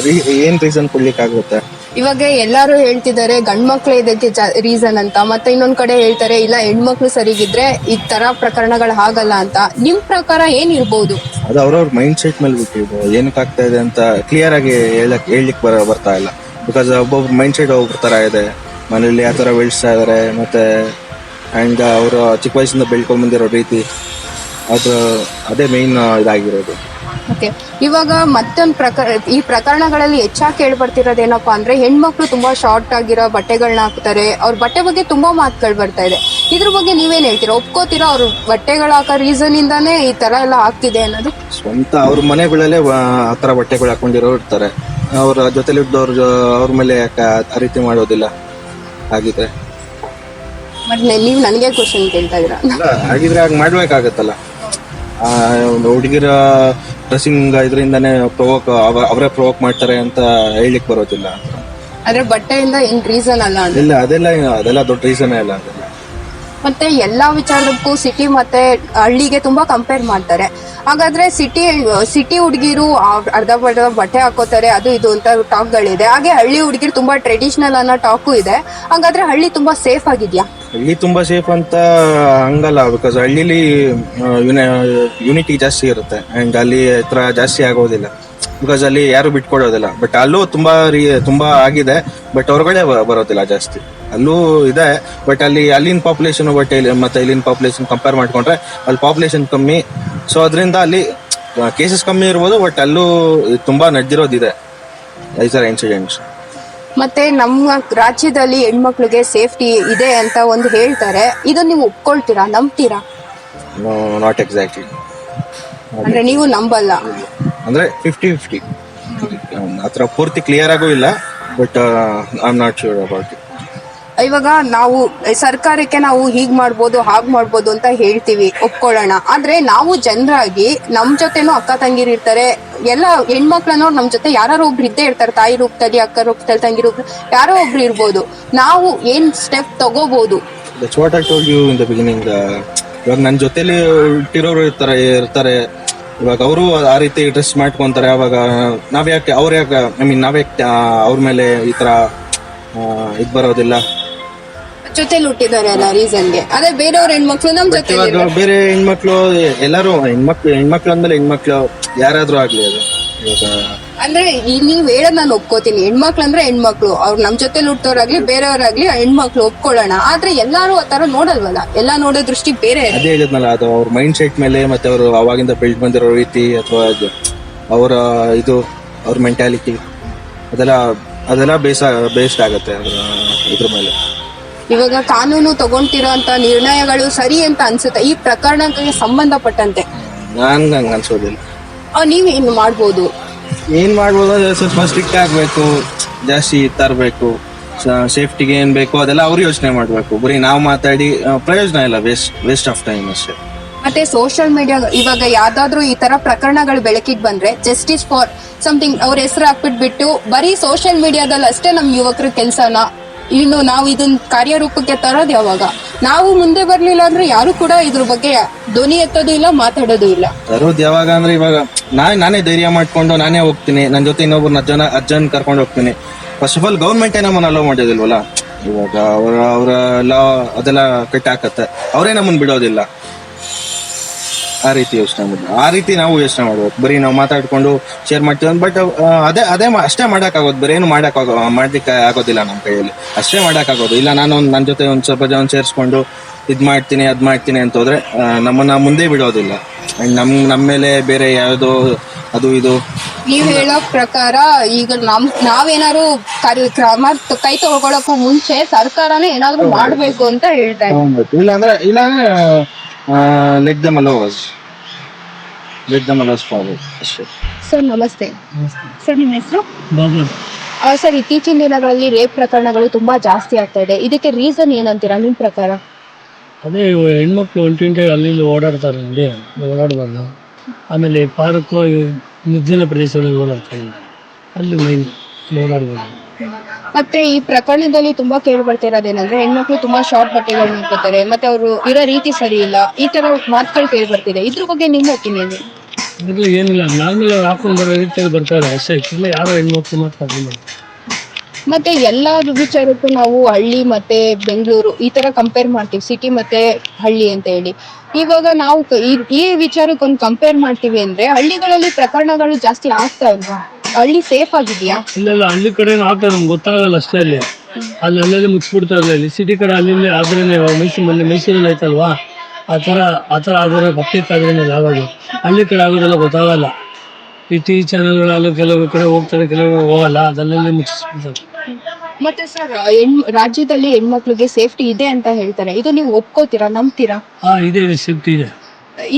ರೀ- ಏನ್ ರೀಸನ್ ಕೊಡ್ಲಿಕ್ಕೆ ಆಗುತ್ತೆ ಇವಾಗ ಎಲ್ಲಾರು ಹೇಳ್ತಿದ್ದಾರೆ, ಗಂಡ್ ಮಕ್ಳು ಇದಕ್ಕೆ ರೀಸನ್ ಅಂತ. ಮತ್ತೆ ಇನ್ನೊಂದ್ ಕಡೆ ಹೇಳ್ತಾರೆ, ಇಲ್ಲ, ಹೆಣ್ಮಕ್ಳು ಸರಿಗಿದ್ರೆ ಈ ತರ ಪ್ರಕರಣಗಳು ಆಗಲ್ಲ ಅಂತ. ನಿಮ್ ಪ್ರಕಾರ ಏನಿರ್ಬೋದು ಅದು ಅವ್ರವ್ರ ಮೈಂಡ್ ಸೆಟ್ ಮೇಲೆ ಬಿಟ್ಟಿದ್ರು ಏನಕ್ಕೆ ಆಗ್ತಾ ಇದೆ ಅಂತ ಕ್ಲಿಯರ್ ಆಗಿ ಹೇಳಕ್ ಹೇಳ್ಲಿಕ್ಕೆ ಬರ, ಬರ್ತಾ ಇಲ್ಲ. ಬಿಕಾಸ್ ಒಬ್ಬೊಬ್ರು ಮೈಂಡ್ ಸೆಟ್ ಒಬ್ಬೊಬ್ರ ತರ ಇದೆ. ಮನೇಲಿ ಯಾವ ತರ ಬೆಳೆಸ್ತಾ ಇದಾರೆ, ಮತ್ತೆ ಅಂಡ್ ಅವರು ಚಿಕ್ಕ ವಯಸ್ಸಿಂದ ಬೆಳ್ಕೊಂಡ್ ಬಂದಿರೋ ರೀತಿ, ಅದು, ಅದೇ ಮೇನ್ ಇದಾಗಿರೋದು. ಓಕೆ ಇವಾಗ ಮತ್ತೊಂದು ಪ್ರಕರಣ ಈ ಪ್ರಕರಣಗಳಲ್ಲಿ ಹೆಚ್ಚಾಗಿ ಕೇಳ್ಬರ್ತಿರೋದೇನಪ್ಪಾ ಅಂದ್ರೆ ಹೆಣ್ಮಕ್ಳು ತುಂಬಾ ಶಾರ್ಟ್ ಆಗಿರೋ ಬಟ್ಟೆಗಳನ್ನ ಹಾಕ್ತಾರೆ ಅವ್ರ ಬಟ್ಟೆ ಬಗ್ಗೆ ತುಂಬಾ ಮಾತುಗಳು ಬರ್ತಾ ಇದೆ. ಇದ್ರ ಬಗ್ಗೆ ನೀವೇನ್ ಹೇಳ್ತೀರಾ? ಒಪ್ಕೋತೀರಾ ಅವ್ರ ಬಟ್ಟೆಗಳು ಹಾಕೋ ರೀಸನ್ ಇಂದಾನೇ ಈ ತರ ಎಲ್ಲ ಆಗ್ತಿದೆ ಅನ್ನೋದು? ಸ್ವಂತ ಅವ್ರ ಮನೆಗಳಲ್ಲೇ ಆ ತರ ಬಟ್ಟೆಗಳು ಹಾಕೊಂಡಿರೋ ಇರ್ತಾರೆ. ಅವ್ರ ಜೊತೆಲಿದ್ದವ್ರ ಅವ್ರ ಮೇಲೆ ಯಾಕೆ ಆ ರೀತಿ ಮಾಡೋದಿಲ್ಲ? ಹಾಗಿದ್ರೆ. ಮತ್ತೆ ನೀವು ನನಗೆ ಕ್ವಶನ್ ಕೇಳ್ತಾ ಇದೀರಾ ಹಾಗಿದ್ರೆ ಹಾಗೆ ಮಾಡ್ಬೇಕಾಗತ್ತಲ್ಲ. ಒಂದು ಹುಡುಗಿರ ಡ್ರೆಸ್ಸಿಂಗ್ ಇದರಿಂದನೇ ಪ್ರೊವೋಕ್ ಅವರೇ ಪ್ರೊವೋಕ್ ಮಾಡ್ತಾರೆ ಅಂತ ಹೇಳಲಿಕ್ಕೆ ಬರೋದಿಲ್ಲ. ಆದ್ರೆ ಬಟ್ಟೆಯಿಂದ ಏನ್ ರೀಸನ್ ಅಲ್ಲ ಇಲ್ಲ ಅದೆಲ್ಲ ಅದೆಲ್ಲ ದೊಡ್ಡ ರೀಸನ್ ಅಲ್ಲ ಅದೆಲ್ಲ. ಮತ್ತೆ ಎಲ್ಲಾ ವಿಚಾರಕ್ಕೂ ಸಿಟಿ ಮತ್ತೆ ಹಳ್ಳಿಗೆ ತುಂಬಾ ಕಂಪೇರ್ ಮಾಡ್ತಾರೆ. ಹಾಗಾದ್ರೆ ಸಿಟಿ ಸಿಟಿ ಹುಡುಗಿರು ಅರ್ಧ ಬರ್ಧ ಬಟ್ಟೆ ಹಾಕೋತಾರೆ ಅದು ಇದು ಅಂತ ಟಾಕ್ಗಳಿದೆ ಹಾಗೆ ಹಳ್ಳಿ ಹುಡುಗಿರು ತುಂಬಾ ಟ್ರೆಡಿಷನಲ್ ಅನ್ನೋ ಟಾಕು ಇದೆ. ಹಾಗಾದ್ರೆ ಹಳ್ಳಿ ತುಂಬಾ ಸೇಫ್ ಆಗಿದ್ಯಾ? ಹಳ್ಳಿ ತುಂಬಾ ಸೇಫ್ ಅಂತ ಹಂಗಲ್ಲ ಬಿಕಾಸ್ ಹಳ್ಳಿಲಿ ಯೂನಿಟಿ ಜಾಸ್ತಿ ಇರುತ್ತೆ ಅಂಡ್ ಅಲ್ಲಿ ಹತ್ರ ಜಾಸ್ತಿ ಆಗೋದಿಲ್ಲ. ಬಿಕಾಸ್ ಅಲ್ಲಿ ಯಾರು ಬಿಟ್ಕೊಡೋದಿಲ್ಲ. ಬಟ್ ಅಲ್ಲೂ ತುಂಬಾ ತುಂಬಾ ಆಗಿದೆ ಬಟ್ ಹೊರಗಡೆ ಬರೋದಿಲ್ಲ ಜಾಸ್ತಿ. ಅಲ್ಲೂ ಇದೆ ಬಟ್ ಅಲ್ಲಿ ಅಲ್ಲಿನ ಪಾಪ್ಯುಲೇಷನ್ ಬಟ್ ಮತ್ತೆ ಇಲ್ಲಿನ ಪಾಪ್ಯುಲೇಷನ್ ಕಂಪೇರ್ ಮಾಡ್ಕೊಂಡ್ರೆ, ಅಲ್ಲಿ ಪಾಪ್ಯುಲೇಷನ್ ಕಮ್ಮಿ. ಸೊ ಅದರಿಂದ ಅಲ್ಲಿ ಕೇಸಸ್ ಕಮ್ಮಿ ಇರ್ಬೋದು ಬಟ್ ಅಲ್ಲೂ ತುಂಬಾ ನಡೆದಿರೋದಿದೆ. ಈ ಇನ್ಸಿಡೆಂಟ್ಸ್ ಮತ್ತೆ ನಮ್ಮ ರಾಜ್ಯದಲ್ಲಿ ಹೆಣ್ಮಕ್ಳಿಗೆ ಸೇಫ್ಟಿ ಇದೆ ಅಂತ ಒಂದು ಹೇಳ್ತಾರೆ. ಇದನ್ನ ನೀವು ಒಪ್ಕೊಳ್ತೀರಾ? ನಂಬ್ತೀರಾ? ನಾಟ್ ಎಕ್ಸಾಕ್ಟ್ಲಿ ಅಂದ್ರೆ ನೀವು ನಂಬಲ್ಲ? ಅಂದ್ರೆ ಫಿಫ್ಟಿ ಫಿಫ್ಟಿ ಆತರ ಪೂರ್ತಿ ಕ್ಲಿಯರ್ ಆಗೂ ಇಲ್ಲ but I am not sure about it ಇವಾಗ ನಾವು, ಸರ್ಕಾರಕ್ಕೆ ನಾವು ಹೀಗ್ ಮಾಡ್ಬೋದು, ಹಾಗ್ ಮಾಡ್ಬೋದು ಅಂತ ಹೇಳ್ತೀವಿ, ಒಪ್ಕೊಳ್ಳೋಣ. ಆದ್ರೆ ನಾವು ಜನರಾಗಿ ನಮ್ ಜೊತೆನೂ ಅಕ್ಕ ತಂಗಿರು ಇರ್ತಾರೆ, ಎಲ್ಲ ಹೆಣ್ಮಕ್ಳನ್ನೋ ನಮ್ ಜೊತೆ ಯಾರು ಒಬ್ರು ಇದ್ದೇ ಇರ್ತಾರೆ, ತಾಯಿ ರೂಪದಲ್ಲಿ, ಅಕ್ಕ ರೂಪದಲ್ಲಿ, ತಂಗಿ ರೂಪ ಯಾರೋ ಒಬ್ರು ಇರ್ಬೋದು. ನಾವು ಏನ್ ಸ್ಟೆಪ್ ತಗೋಬಹುದು ಇವಾಗ ನನ್ನ ಜೊತೆಲಿ ಇಟ್ಟಿರೋರು ಇರ್ತಾರೆ ಇರ್ತಾರೆ. ಇವಾಗ ಅವರು ಆ ರೀತಿ ಡ್ರೆಸ್ ಮಾಡ್ಕೊಂತಾರೆ, ಅವಾಗ ನಾವ್ಯಾಕೆ ಅವ್ರ ಯಾಕೆ ಐ ಮೀನ್ ನಾವ್ಯಾಕೆ ಅವ್ರ ಮೇಲೆ ಈ ತರ ಇದು ಬರೋದಿಲ್ಲ. ಜೊತೆಲಿ ಹುಟ್ಟಿದ್ದಾರೆ ಅಲ್ಲ ರೀಸನ್ಗೆ ಅದೇ ಬೇರೆಯವ್ರ ಹೆಣ್ಮಕ್ಳು ನಮ್ ಜೊತೆ ಇವಾಗ ಬೇರೆ ಹೆಣ್ಮಕ್ಳು ಎಲ್ಲರೂ ಹೆಣ್ಮಕ್ಳು ಹೆಣ್ಮಕ್ಳು ಅಂದ್ಮೇಲೆ ಹೆಣ್ಮಕ್ಳು ಯಾರಾದ್ರೂ ಆಗ್ಲಿ ಅದು. ಇವಾಗ ಅಂದ್ರೆ ನೀವ್ ಹೇಳೋದ್ ನಾನು ಒಪ್ಕೋತೀನಿ. ಹೆಣ್ಮಕ್ಳು ಅಂದ್ರೆ ಹೆಣ್ಮಕ್ಳು. ಅವ್ರು ನಮ್ ಜೊತೆ ಹುಟ್ಟೋರಾಗ್ಲಿ ಬೇರೆಯವ್ರಾಗ್ಲಿ ಹೆಣ್ಮಕ್ಳು ಒಪ್ಕೊಳ್ಳೋಣ. ಆದ್ರೆ ಎಲ್ಲಾರು ಆ ತರ ನೋಡಲ್ವಲ್ಲ? ಎಲ್ಲಾ ನೋಡೋ ದೃಷ್ಟಿ ಬೇರೆ ಇರುತ್ತೆ. ಅದೇ ಹೇಳಿದ್ನಲ್ಲ ಅದು ಅವ್ರ ಮೈಂಡ್ ಸೆಟ್ ಮೇಲೆ ಮತ್ತೆ ಅವರು ಅವಾಗಿಂದ ಬಿಲ್ಡ್ ಬಂದಿರೋ ರೀತಿ ಅಥವಾ ಅವರ ಇದು ಅವ್ರ ಮೆಂಟಾಲಿಟಿ ಅದೆಲ್ಲ ಅದೆಲ್ಲ ಬೇಸ ಬೇಸ್ಡ್ ಆಗುತ್ತೆ ಅದ್ರ ಇದ್ರ ಮೇಲೆ. ಇವಾಗ ಕಾನೂನು ತಗೊಳ್ತಿರೋಂತ ನಿರ್ಣಯಗಳು ಸರಿ ಅಂತ ಅನ್ಸುತ್ತೆ. ಈ ಪ್ರಕರಣಕ್ಕೆ ಸಂಬಂಧಪಟ್ಟಂತೆ. ನನ್ಗೆ ಹಂಗೆ ಅನ್ಸೋದಿಲ್ಲ. ನೀವ್ ಏನ್ ಮಾಡ್ಬೋದು? ಏನ್ ಮಾಡ್ಬೋದು ಅಂದ್ರೆ ಸ್ವಲ್ಪ ಸ್ಟ್ರಿಕ್ಟ್ ಆಗ್ಬೇಕು ಜಾಸ್ತಿ ತರಬೇಕು ಸೇಫ್ಟಿಗೆ ಏನ್ ಬೇಕು ಅದೆಲ್ಲ ಅವ್ರು ಯೋಚನೆ ಮಾಡ್ಬೇಕು. ಬರೀ ನಾವು ಮಾತಾಡಿ ಆ, ಪ್ರಯೋಜನ ಇಲ್ಲ ವೇಸ್ಟ್ ವೇಸ್ಟ್ ಆಫ್ ಟೈಮ್ ಅಷ್ಟೇ. ಮತ್ತೆ ಸೋಷಿಯಲ್ ಮೀಡಿಯಾ ಇವಾಗ ಯಾವ್ದಾದ್ರು ಈ ತರ ಪ್ರಕರಣಗಳು ಬೆಳಕಿಗೆ ಬಂದ್ರೆ ಜಸ್ಟಿಸ್ ಫಾರ್ ಸಮಥಿಂಗ್ ಅವ್ರ ಹೆಸರು ಹಾಕ್ಬಿಟ್ಬಿಟ್ಟು ಬರೀ ಸೋಷಿಯಲ್ ಮೀಡಿಯಾದಲ್ಲಿ ಅಷ್ಟೇ ನಮ್ ಯುವಕರು ಕೆಲ್ಸನ ಇನ್ನು ನಾವು ಇದನ್ನ ಕಾರ್ಯರೂಪಕ್ಕೆ ತರೋದು ಯಾವಾಗ? ನಾವು ಮುಂದೆ ಬರ್ಲಿಲ್ಲ ಅಂದ್ರೆ ಯಾರು ಕೂಡ ಇದ್ರ ಬಗ್ಗೆ ಧ್ವನಿ ಎತ್ತೋದು ಇಲ್ಲ, ಮಾತಾಡೋದು ಇಲ್ಲ. ತರೋದು ಯಾವಾಗ ಅಂದ್ರೆ ಇವಾಗ ನಾ ನಾನೇ ಧೈರ್ಯ ಮಾಡ್ಕೊಂಡು ನಾನೇ ಹೋಗ್ತೀನಿ. ನನ್ನ ಜೊತೆ ಇನ್ನೊಬ್ರು ಅಜ್ಜನ, ಅಜ್ಜನ್ ಕರ್ಕೊಂಡು ಹೋಗ್ತೀನಿ. ಫಸ್ಟ್ ಆಫ್ ಆಲ್ ಗೌರ್ಮೆಂಟ್ ನಮ್ಮನ್ನ ಅಲೋ ಮಾಡೋದಿಲ್ವಲ್ಲ ಇವಾಗ ಅವ್ರ, ಅವರ ಲಾ ಅದೆಲ್ಲ ಕಟ್ಟಾಕತ್ತೆ. ಅವರೇ ನಮ್ಮನ್ನ ಬಿಡೋದಿಲ್ಲ. ಆ ರೀತಿ ಯೋಚನೆ ಮಾಡಿದ್ವಿ ಆ ರೀತಿ ನಾವು ಯೋಚನೆ ಮಾಡ್ಬೇಕು. ಬರೀ ನಾವು ಮಾತಾಡ್ಕೊಂಡು ಶೇರ್ ಮಾಡ್ತೀವಿ ಬಟ್ ಅದೇ ಅದೇ ಅಷ್ಟೇ ಮಾಡಕ್ಕಾಗೋದು. ಬರೀ ಏನು ಮಾಡಕ್ ಆಗೋ ಮಾಡ್ಲಿಕ್ಕೆ ಆಗೋದಿಲ್ಲ ನಮ್ಮ ಕೈಯಲ್ಲಿ. ಅಷ್ಟೇ ಮಾಡಕ್ಕಾಗೋದು. ಇಲ್ಲ ನಾನು ಒಂದು ನನ್ನ ಜೊತೆ ಒಂದ್ ಸ್ವಲ್ಪ ಜನ ಸೇರಿಸ್ಕೊಂಡು ಇದ್ ಮಾಡ್ತೀನಿ ಅದ್ ಮಾಡ್ತೀನಿ ಅಂತ ಹೋದ್ರೆ ನಮ್ಮನ್ನ ಮುಂದೆ ಬಿಡೋದಿಲ್ಲ. ಅಂಡ್ ನಮ್ ನಮ್ಮ ಮೇಲೆ ಬೇರೆ ಯಾವ್ದೋ ಅದು ಇದು. ನೀವ್ ಹೇಳೋ ಪ್ರಕಾರ ಈಗ ನಮ್ ನಾವೇನಾದ್ರು ಕಾರ್ಯಕ್ರಮ ಕೈ ತಗೊಳಕ್ಕೂ ಮುಂಚೆ ಸರ್ಕಾರನೇ ಏನಾದ್ರು ಮಾಡ್ಬೇಕು ಅಂತ ಹೇಳ್ತಾ ಇಲ್ಲ ಅಂದ್ರೆ ಇಲ್ಲ ಅಂದ್ರೆ allow us. Let them allow us forward. Sir ನಮಸ್ತೆ. ಸರ್ ನಿಮ್ಮ ಹೆಸರು? ಬಾಬು. ಸರ್ ಇತ್ತೀಚಿನ ದಿನಗಳಲ್ಲಿ ರೇಪ್ ಪ್ರಕರಣಗಳು ತುಂಬಾ ಜಾಸ್ತಿ ಆಗ್ತಾ ಇದೆ. ಇದಕ್ಕೆ ರೀಸನ್ ಏನಂತೀರಾ? ನಿಮ್ಮ ಪ್ರಕಾರ? ಅದೇ ಇವು ಹೆಣ್ಮಕ್ಳು ಒಂಟಿಂಟೆ ಅಲ್ಲಿ ಇಲ್ಲಿ ಓಡಾಡ್ತಾರೆ ಇಲ್ಲಿ ಓಡಾಡಬಾರ್ದು. ಆಮೇಲೆ ಪಾರ್ಕು ನಿರ್ಜನ ಪ್ರದೇಶಗಳಿಗೆ ಓಡಾಡ್ತಾ ಇಲ್ಲ ಅಲ್ಲಿ ಮೈನ್ ಓಡಾಡ್ಬೋದು ಮತ್ತೆ ಈ ಪ್ರಕರಣದಲ್ಲಿ ತುಂಬಾ ಕೇಳಿ ಬರ್ತಿರೋದೇನಂದ್ರೆ ಹೆಣ್ಮಕ್ಳು ತುಂಬಾ ಶಾರ್ಟ್ ಬಟ್ಟೆಗಳನ್ನ ಹಾಕೋತಾರೆ ಮತ್ತೆ ಅವರು ಇರೋ ರೀತಿ ಸರಿ ಇಲ್ಲ ಈ ತರ ಮಾತುಗಳು ಕೇಳಿ ಬರ್ತಿದೆ. ಇದ್ರ ಬಗ್ಗೆ ನಿಮ್ಮ ಒಪಿನಿಯನ್ ಏನಿಲ್ಲ ನಾರ್ಮಲ್ ಹಾಕೊಂಡು ಬರೋ ರೀತಿಯಲ್ಲಿ ಬರ್ತಾರೆ ಅಷ್ಟೇ ಇಲ್ಲ ಯಾರೋ ಹೆಣ್ಮಕ್ಳು ಮಾತಾಡಿಲ್ಲ ಮತ್ತೆ ಎಲ್ಲ ವಿಚಾರಕ್ಕೂ ನಾವು ಹಳ್ಳಿ ಮತ್ತೆ ಬೆಂಗಳೂರು ಈ ತರ ಕಂಪೇರ್ ಮಾಡ್ತೀವಿ ಸಿಟಿ ಮತ್ತೆ ಹಳ್ಳಿ ಅಂತ ಹೇಳಿ. ಇವಾಗ ನಾವು ಈ- ಈ ವಿಚಾರಕ್ಕೊಂದು ಕಂಪೇರ್ ಮಾಡ್ತೀವಿ ಅಂದ್ರೆ ಹಳ್ಳಿಗಳಲ್ಲಿ ಪ್ರಕರಣಗಳು ಜಾಸ್ತಿ ಆಗ್ತಾ ಇಲ್ವಾ? ಹಳ್ಳಿ ಸೇಫ್ ಆಗಿದೆಯಾ? ಇಲ್ಲ ಹಳ್ಳಿ ಕಡೆ ಆಗ್ತದೆ ನಮ್ಗೆ ಗೊತ್ತಾಗಲ್ಲ ಅಷ್ಟೇ ಅಲ್ಲಿ. ಅಲ್ಲಿ ಅಲ್ಲಲ್ಲಿ ಮುಚ್ಚಿಬಿಡ್ತಾರೆ ಇಲ್ಲಿ ಸಿಟಿ ಕಡೆ ಅಲ್ಲಿ ಆದ್ರೇನೆ ಮೈಸೂರು ಮೊನ್ನೆ ಮೈಸೂರಲ್ಲಿ ಆಯ್ತಲ್ವಾ? ಆ ಥರ ಆ ಥರ ಆದರೆ ಪಬ್ಲಿಕ್ ಆದ್ರೇನೆ ಆಗೋದು. ಹಳ್ಳಿ ಕಡೆ ಆಗೋದೆಲ್ಲ ಗೊತ್ತಾಗಲ್ಲ. ಈ ಟಿ ಚಾನಲ್ಗಳಲ್ಲಿ ಕೆಲವು ಕಡೆ ಹೋಗ್ತಾರೆ ಕೆಲವು ಹೋಗಲ್ಲ. ಅದಲ್ಲೆಲ್ಲ ಮುಚ್ಚಿಸ್ಬಿಡ್ತಾರೆ. ಮತ್ತೆ ಸರ್ ಹೆಣ್ ರಾಜ್ಯದಲ್ಲಿ ಹೆಣ್ಮಕ್ಳಿಗೆ ಸೇಫ್ಟಿ ಇದೆ ಅಂತ ಹೇಳ್ತಾರೆ. ಇದು ನೀವು ಒಪ್ಕೋತೀರಾ ನಂಬ್ತೀರಾ? ಹಾಂ ಇದೆ ಇದೆ ಸೇಫ್ಟಿ ಇದೆ.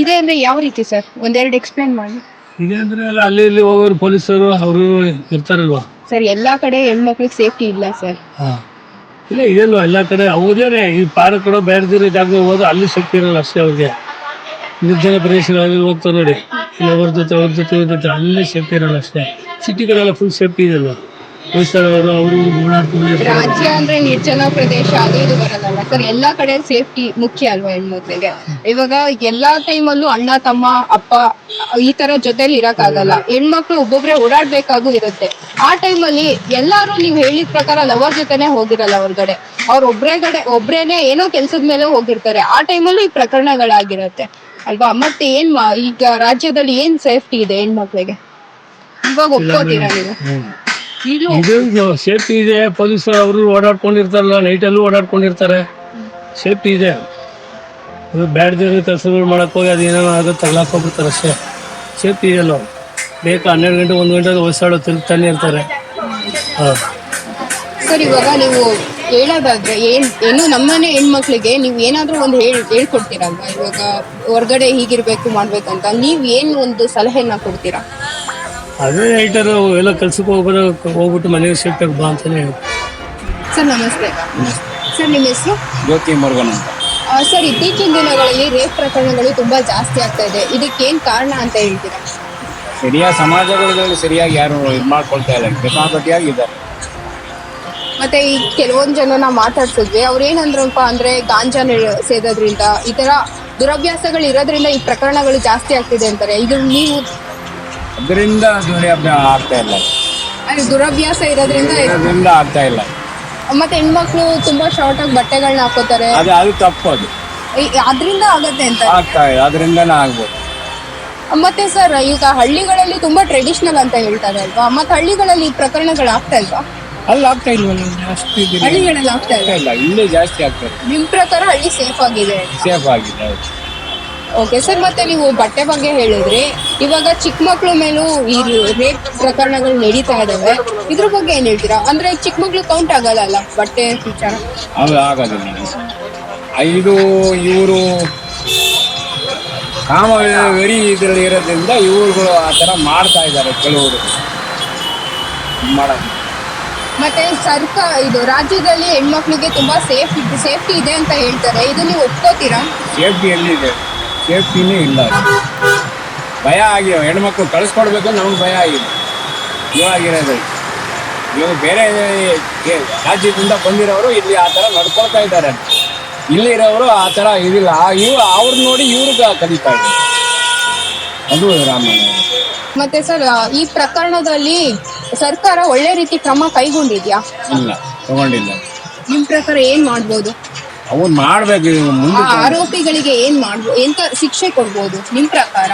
ಇದೆ ಅಂದ್ರೆ ಯಾವ ರೀತಿ ಸರ್ ಒಂದೆರಡು ಎಕ್ಸ್ಪ್ಲೇನ್ ಮಾಡಿ. ಇದೆ ಅಂದ್ರೆ ಅಲ್ಲಿ ಅಲ್ಲಿ ಇಲ್ಲಿ ಹೋಗೋರು ಪೊಲೀಸರು ಅವರು ಇರ್ತಾರಲ್ವಾ? ಸರ್ ಎಲ್ಲಾ ಕಡೆ ಹೆಣ್ಮಕ್ಳಿಗೆ ಸೇಫ್ಟಿ ಇಲ್ಲ ಸರ್. ಹಾ. ಇಲ್ಲ ಇದೆಲ್ವಾ ಎಲ್ಲ ಕಡೆ? ಹೌದೇನೆ ಈ ಪಾರ್ಕ್ ಕೂಡ ಬೇರೆದಿರೋ ಜಾಗ ಹೋದ್ರೆ ಅಲ್ಲಿ ಶಕ್ತಿ ಇರಲ್ಲ ಅಷ್ಟೇ ಅವ್ರಿಗೆ. ನಿರ್ಜನ ಪ್ರದೇಶಗಳಲ್ಲಿ ಹೋಗ್ತಾರೆ ನೋಡಿ. ಇಲ್ಲ ಅವ್ರ ಜೊತೆ ಅವ್ರ ಜೊತೆ ಇವ್ರ ಜೊತೆ ಅಲ್ಲಿ ಸೇಫ್ಟಿ ಇರಲ್ಲ ಅಷ್ಟೇ. ಸಿಟಿ ಕಡೆ ಎಲ್ಲ ಫುಲ್ ಸೇಫ್ಟಿ ಇದೆಲ್ವಾ? ಅವರು. ರಾಜ್ಯ ಅಂದ್ರೆ ನಿರ್ಜನ ಪ್ರದೇಶ ಅದು ಇದು ಬರಲ್ಲ ಸರ್ ಎಲ್ಲಾ ಕಡೆ ಸೇಫ್ಟಿ ಮುಖ್ಯ ಅಲ್ವಾ ಹೆಣ್ಮಕ್ಳಿಗೆ? ಇವಾಗ ಎಲ್ಲಾ ಟೈಮಲ್ಲೂ ಅಣ್ಣ ತಮ್ಮ ಅಪ್ಪ ಈ ತರ ಜೊತೆಲಿ ಇರಕ್ಕಾಗಲ್ಲ. ಹೆಣ್ಮಕ್ಳು ಒಬ್ಬೊಬ್ರೆ ಓಡಾಡ್ಬೇಕಾಗೂ ಇರುತ್ತೆ ಆ ಟೈಮಲ್ಲಿ ಎಲ್ಲಾರು ನೀವ್ ಹೇಳಿದ ಪ್ರಕಾರ ಲವರ್ ಜೊತೆನೆ ಹೋಗಿರಲ್ಲ ಹೊರ್ಗಡೆ. ಅವ್ರ ಒಬ್ರೇ ಕಡೆ ಒಬ್ರೇನೆ ಏನೋ ಕೆಲ್ಸದ ಮೇಲೆ ಹೋಗಿರ್ತಾರೆ. ಆ ಟೈಮಲ್ಲೂ ಈ ಪ್ರಕರಣಗಳಾಗಿರತ್ತೆ. ಅಲ್ವಾ? ಮತ್ತೆ ಏನ್ ಈಗ ರಾಜ್ಯದಲ್ಲಿ ಏನ್ ಸೇಫ್ಟಿ ಇದೆ ಹೆಣ್ಮಕ್ಳಿಗೆ? ಇವಾಗ ಒಪ್ಕೋತೀರಾ ನೀವು? ಇದು ಸೇಫ್ಟಿ ಇದೆ. ಪೊಲೀಸರು ಅವರು ಓಡಾಡ್ಕೊಂಡಿರ್ತಾರಲ್ಲ ನೈಟಲ್ಲೂ ಓಡಾಡ್ಕೊಂಡಿರ್ತಾರೆ. ಸೇಫ್ಟಿ ಇದೆ. ಅದು ಬ್ಯಾಡ್ದಿರೋ ಕೆಲಸಗಳು ಮಾಡಕ್ ಹೋಗಿ ಅದು ಏನೋ ಆಗುತ್ತೆ ತಗ್ಲಾಕೋಗ್ಬಿಡ್ತಾರೆ ಅಷ್ಟೇ. ಸೇಫ್ಟಿ ಇದೆಯಲ್ಲ ಬೇಕಾ? ಹನ್ನೆರಡು ಗಂಟೆ ಒಂದು ಗಂಟೆ ವಯಸ್ಸಾಡೋ ತಿರುಗ್ತಾನೆ ಇರ್ತಾರೆ. ಹಾಂ. ಸರ್ ಇವಾಗ ನೀವು ಹೇಳೋದಾದ್ರೆ ಏನ್ ಏನು ನಮ್ಮನೆ ಹೆಣ್ಮಕ್ಳಿಗೆ ನೀವು ಏನಾದ್ರೂ ಒಂದು ಹೇಳಿ ಹೇಳ್ಕೊಡ್ತೀರಲ್ವಾ? ಇವಾಗ ಹೊರ್ಗಡೆ ಹೀಗಿರ್ಬೇಕು ಮಾಡ್ಬೇಕಂತ ನೀವು ಏನು ಒಂದು ಸಲಹೆನ ಕೊಡ್ತೀರಾ? ಅದೇ ರೈಟರ್ ಎಲ್ಲ ಕೆಲ್ಸಕ್ಕೆ ಹೋಗ್ಬೋದು ಹೋಗ್ಬಿಟ್ಟು ಮನೆಗೆ ಸೇಫ್ಟಾಗಿ ಬಾ ಅಂತಾನೆ ಹೇಳ್ತಾರೆ. ಸರ್ ನಮಸ್ತೆ. ಸರ್ ನಿಮ್ಮ ಹೆಸರು? ಜ್ಯೋತಿ ಮುರುಗನ್ ಅಂತ. ಸರ್ ಇತ್ತೀಚಿನ ದಿನಗಳಲ್ಲಿ ರೇಪ್ ಪ್ರಕರಣಗಳು ತುಂಬಾ ಜಾಸ್ತಿ ಆಗ್ತಾ ಇದೆ. ಇದಕ್ಕೇನ್ ಕಾರಣ ಅಂತ ಹೇಳ್ತೀರಾ? ಸರಿಯಾದ ಸಮಾಜಗಳಲ್ಲಿ ಸರಿಯಾಗಿ ಯಾರು ಇದು ಮಾಡ್ಕೊಳ್ತಾ ಇಲ್ಲ. ಬೇಕಾಗಟ್ಟಿಯಾಗಿದ್ದಾರೆ ಮತ್ತೆ ಈ ಕೆಲವೊಂದು ಜನನ ಮಾತಾಡ್ಸಿದ್ವಿ. ಅವ್ರು ಏನಂದ್ರಪ್ಪ ಅಂದ್ರೆ ಗಾಂಜಾ ನೆ- ಸೇದೋದ್ರಿಂದ ಈ ತರ ದುರಭ್ಯಾಸಗಳು ಇರೋದ್ರಿಂದ ಈ ಪ್ರಕರಣಗಳು ಜಾಸ್ತಿ ಆಗ್ತಿದೆ ಅಂತಾರೆ. ಇದು ನೀವು ಅದರಿಂದ ದುರ್ಯಾಭ್ಯ ಆಗ್ತಾ ಇಲ್ಲ. ಅಂದ್ರೆ ದುರಭ್ಯಾಸ ಇರೋದ್ರಿಂದ ಅದರಿಂದ ಆಗ್ತಾ ಇಲ್ಲ. ಮತ್ತೆ ಹೆಣ್ಮಕ್ಳು ತುಂಬಾ ಶಾರ್ಟ್ ಆಗಿ ಬಟ್ಟೆಗಳನ್ನ ಹಾಕೋತಾರೆ. ಅದು ಅದು ತಪ್ಪು ಅದು. ಈ- ಅದ್ರಿಂದ ಆಗತ್ತೆ ಅಂತ. ಆಗ್ತಾ ಇಲ್ಲ. ಅದರಿಂದನೇ ಆಗ್ಬೋದು. ಮತ್ತೆ ಸರ್ ಈಗ ಹಳ್ಳಿಗಳಲ್ಲಿ ತುಂಬಾ ಟ್ರೆಡಿಷನಲ್ ಅಂತ ಹೇಳ್ತಾರೆ ಅಲ್ವಾ? ಮತ್ತೆ ಹಳ್ಳಿಗಳಲ್ಲಿ ಈ ಪ್ರಕರಣಗಳು ಆಗ್ತಾ ಇಲ್ವಾ? ಅಲ್ಲಿ ಆಗ್ತಾ ಇಲ್ವಲ್ಲ ಅಷ್ಟು ಇದಿಲ್ಲ. ಹಳ್ಳಿಗಳಲ್ಲಿ ಆಗ್ತಾ ಆಗ್ತಾ ಇಲ್ಲ ಇಲ್ಲ ಜಾಸ್ತಿ ಇದೆ. ನಿಮ್ ಪ್ರಕಾರ ಹಳ್ಳಿ ಸೇಫ್ ಆಗಿದೆ ಸೇಫ್ ಆಗಿದೆ ಹೌದು. ಓಕೆ ಸರ್ ಮತ್ತೆ ನೀವು ಬಟ್ಟೆ ಬಗ್ಗೆ ಹೇಳಿದ್ರಿ. ಇವಾಗ ಚಿಕ್ಕ ಮಕ್ಳ ಮೇಲೂ ಈ ರೇಪ್ ಪ್ರಕರಣಗಳು ನಡೀತಾ ಇದಾವೆ. ಇದ್ರ ಬಗ್ಗೆ ಏನ್ ಹೇಳ್ತೀರಾ? ಅಂದ್ರೆ ಚಿಕ್ಕ ಮಕ್ಳು ಕೌಂಟ್ ಆಗಲ್ಲ ಬಟ್ಟೆ ವಿಚಾರ? ಅದು ಆಗೋದಿಲ್ಲ ಇದು ಇವರು ಕಾಮ ವೆರಿ ಇದರಲ್ಲಿ ಇರೋದ್ರಿಂದ ಇವರುಗಳು ಆ ಥರ ಮಾಡ್ತಾ ಇದ್ದಾರೆ ಕೆಲವರು. ಮಾಡೋದು ಮತ್ತೆ ಸರ್ಕಾರ ಇದು ರಾಜ್ಯದಲ್ಲಿ ಹೆಣ್ಮಕ್ಳಿಗೆ ತುಂಬಾ ಸೇಫ್ ಸೇಫ್ಟಿ ಇದೆ ಅಂತ ಹೇಳ್ತಾರೆ. ಇದು ನೀವು ಒಪ್ಕೋತೀರಾ? ಸೇಫ್ಟಿ ಎಲ್ಲಿದೆ? ಸೇಫ್ಟಿನೇ ಇಲ್ಲ. ಭಯ ಆಗಿದೆ ಹೆಣ್ಮಕ್ಳು ಕಳಿಸ್ಕೊಡ್ಬೇಕು ನಮ್ಗೆ ಭಯ ಆಗಿದೆ ಇವಾಗಿರೋದು. ಇವಾಗ ಬೇರೆ ರಾಜ್ಯದಿಂದ ಬಂದಿರೋರು ಇಲ್ಲಿ ಆ ಥರ ನಡ್ಕೊಳ್ತಾ ಇದ್ದಾರೆ. ಇಲ್ಲಿರೋರು ಆ ಥರ ಇದಿಲ್ಲ. ಇವ್ರು ಅವ್ರು ನೋಡಿ ಇವ್ರಿಗೆ ಕಲಿತಾ ಇದ್ದಾರೆ. ಅದು ರಾಮಣ್ಣ ಮತ್ತೆ ಸರ್ ಈ ಪ್ರಕರಣದಲ್ಲಿ ಸರ್ಕಾರ ಒಳ್ಳೆ ರೀತಿ ಕ್ರಮ ಕೈಗೊಂಡಿದ್ಯಾ? ಇಲ್ಲ ತಗೊಂಡಿಲ್ಲ. ನಿಮ್ ಪ್ರಕಾರ ಏನ್ ಮಾಡ್ಬೋದು? ಅವ್ರು ಮಾಡ್ಬೇಕು ಆ ಆರೋಪಿಗಳಿಗೆ ಏನ್ ಮಾಡ್ಬೋದು ಎಂತ ಶಿಕ್ಷೆ ಕೊಡ್ಬೋದು ನಿಮ್ ಪ್ರಕಾರ?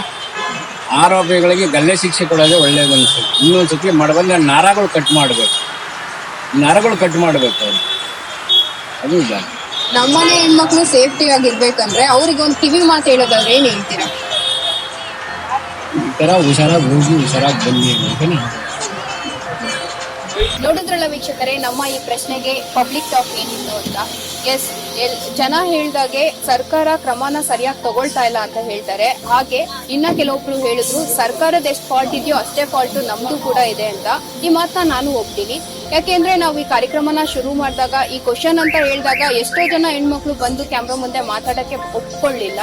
ಆರೋಪಿಗಳಿಗೆ ಗಲ್ಲೆ ಶಿಕ್ಷೆ ಕೊಡೋದೇ ಒಳ್ಳೇದು ಅನ್ಸುತ್ತೆ. ಇನ್ನೊಂದು ಸತಿ ಮಾಡಬಂದ್ರೆ ನರಗಳು ಕಟ್ ಮಾಡಬೇಕು. ನರಗಳು ಕಟ್ ಮಾಡಬೇಕು ಅವ್ರು. ಅದು ಇಲ್ಲ. ನಮ್ಮನೆ ಹೆಣ್ಮಕ್ಳು ಸೇಫ್ಟಿ ಆಗಿರ್ಬೇಕಂದ್ರೆ ಅವ್ರಿಗೆ ಒಂದು ಕಿವಿ ಮಾತು ಹೇಳೋದಾದ್ರೆ ಏನ್ ಹೇಳ್ತೀರಾ? ಈ ಥರ ಹುಷಾರಾಗಿ ಹೋಗಿ ಹುಷಾರಾಗಿ ಬನ್ನಿ ಅಂತ ನಾನು. ನೋಡಿದ್ರಲ್ಲ ವೀಕ್ಷಕರೇ, ನಮ್ಮ ಈ ಪ್ರಶ್ನೆಗೆ ಪಬ್ಲಿಕ್ ಟಾಕ್ ಏನಿತ್ತು ಅಂತ. ಎಸ್ ಎಲ್, ಜನ ಹೇಳ್ದಾಗೆ ಸರ್ಕಾರ ಕ್ರಮನ ಸರಿಯಾಗಿ ತಗೊಳ್ತಾ ಇಲ್ಲ ಅಂತ ಹೇಳ್ತಾರೆ. ಹಾಗೆ ಇನ್ನ ಕೆಲವೊಬ್ರು ಹೇಳಿದ್ರು, ಸರ್ಕಾರದ ಎಷ್ಟು ಫಾಲ್ಟ್ ಇದೆಯೋ ಅಷ್ಟೇ ಫಾಲ್ಟ್ ನಮ್ದು ಕೂಡ ಇದೆ ಅಂತ. ಈ ಮಾತನ್ನ ನಾನು ಒಪ್ತೀನಿ. ಯಾಕೆಂದ್ರೆ ನಾವು ಈ ಕಾರ್ಯಕ್ರಮನ ಶುರು ಮಾಡಿದಾಗ, ಈ ಕ್ವಶನ್ ಅಂತ ಹೇಳಿದಾಗ ಎಷ್ಟೋ ಜನ ಹೆಣ್ಮಕ್ಳು ಬಂದು ಕ್ಯಾಮ್ರಾ ಮುಂದೆ ಮಾತಾಡಕ್ಕೆ ಒಪ್ಕೊಳ್ಳಿಲ್ಲ.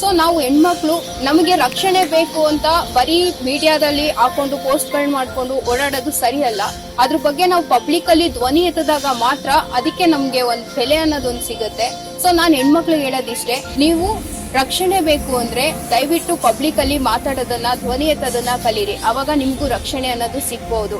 ಸೊ ನಾವು ಹೆಣ್ಮಕ್ಳು, ನಮಗೆ ರಕ್ಷಣೆ ಬೇಕು ಅಂತ ಬರೀ ಮೀಡಿಯಾದಲ್ಲಿ ಹಾಕೊಂಡು ಪೋಸ್ಟ್ಗಳು ಮಾಡ್ಕೊಂಡು ಓಡಾಡೋದು ಸರಿಯಲ್ಲ. ಅದ್ರ ಬಗ್ಗೆ ನಾವು ಪಬ್ಲಿಕ್ ಅಲ್ಲಿ ಧ್ವನಿ ಎತ್ತದಾಗ ಮಾತ್ರ ಅದಕ್ಕೆ ನಮ್ಗೆ ಒಂದು ಬೆಲೆ ಅನ್ನೋದೊಂದು ಸಿಗುತ್ತೆ. ಸೊ ನಾನು ಹೆಣ್ಮಕ್ಳು ಹೇಳೋದಿಷ್ಟೇ, ನೀವು ರಕ್ಷಣೆ ಬೇಕು ಅಂದ್ರೆ ದಯವಿಟ್ಟು ಪಬ್ಲಿಕ್ ಅಲ್ಲಿ ಮಾತಾಡೋದನ್ನ, ಧ್ವನಿ ಎತ್ತೋದನ್ನ ಕಲೀರಿ. ಅವಾಗ ನಿಮ್ಗೂ ರಕ್ಷಣೆ ಅನ್ನೋದು ಸಿಗ್ಬಹುದು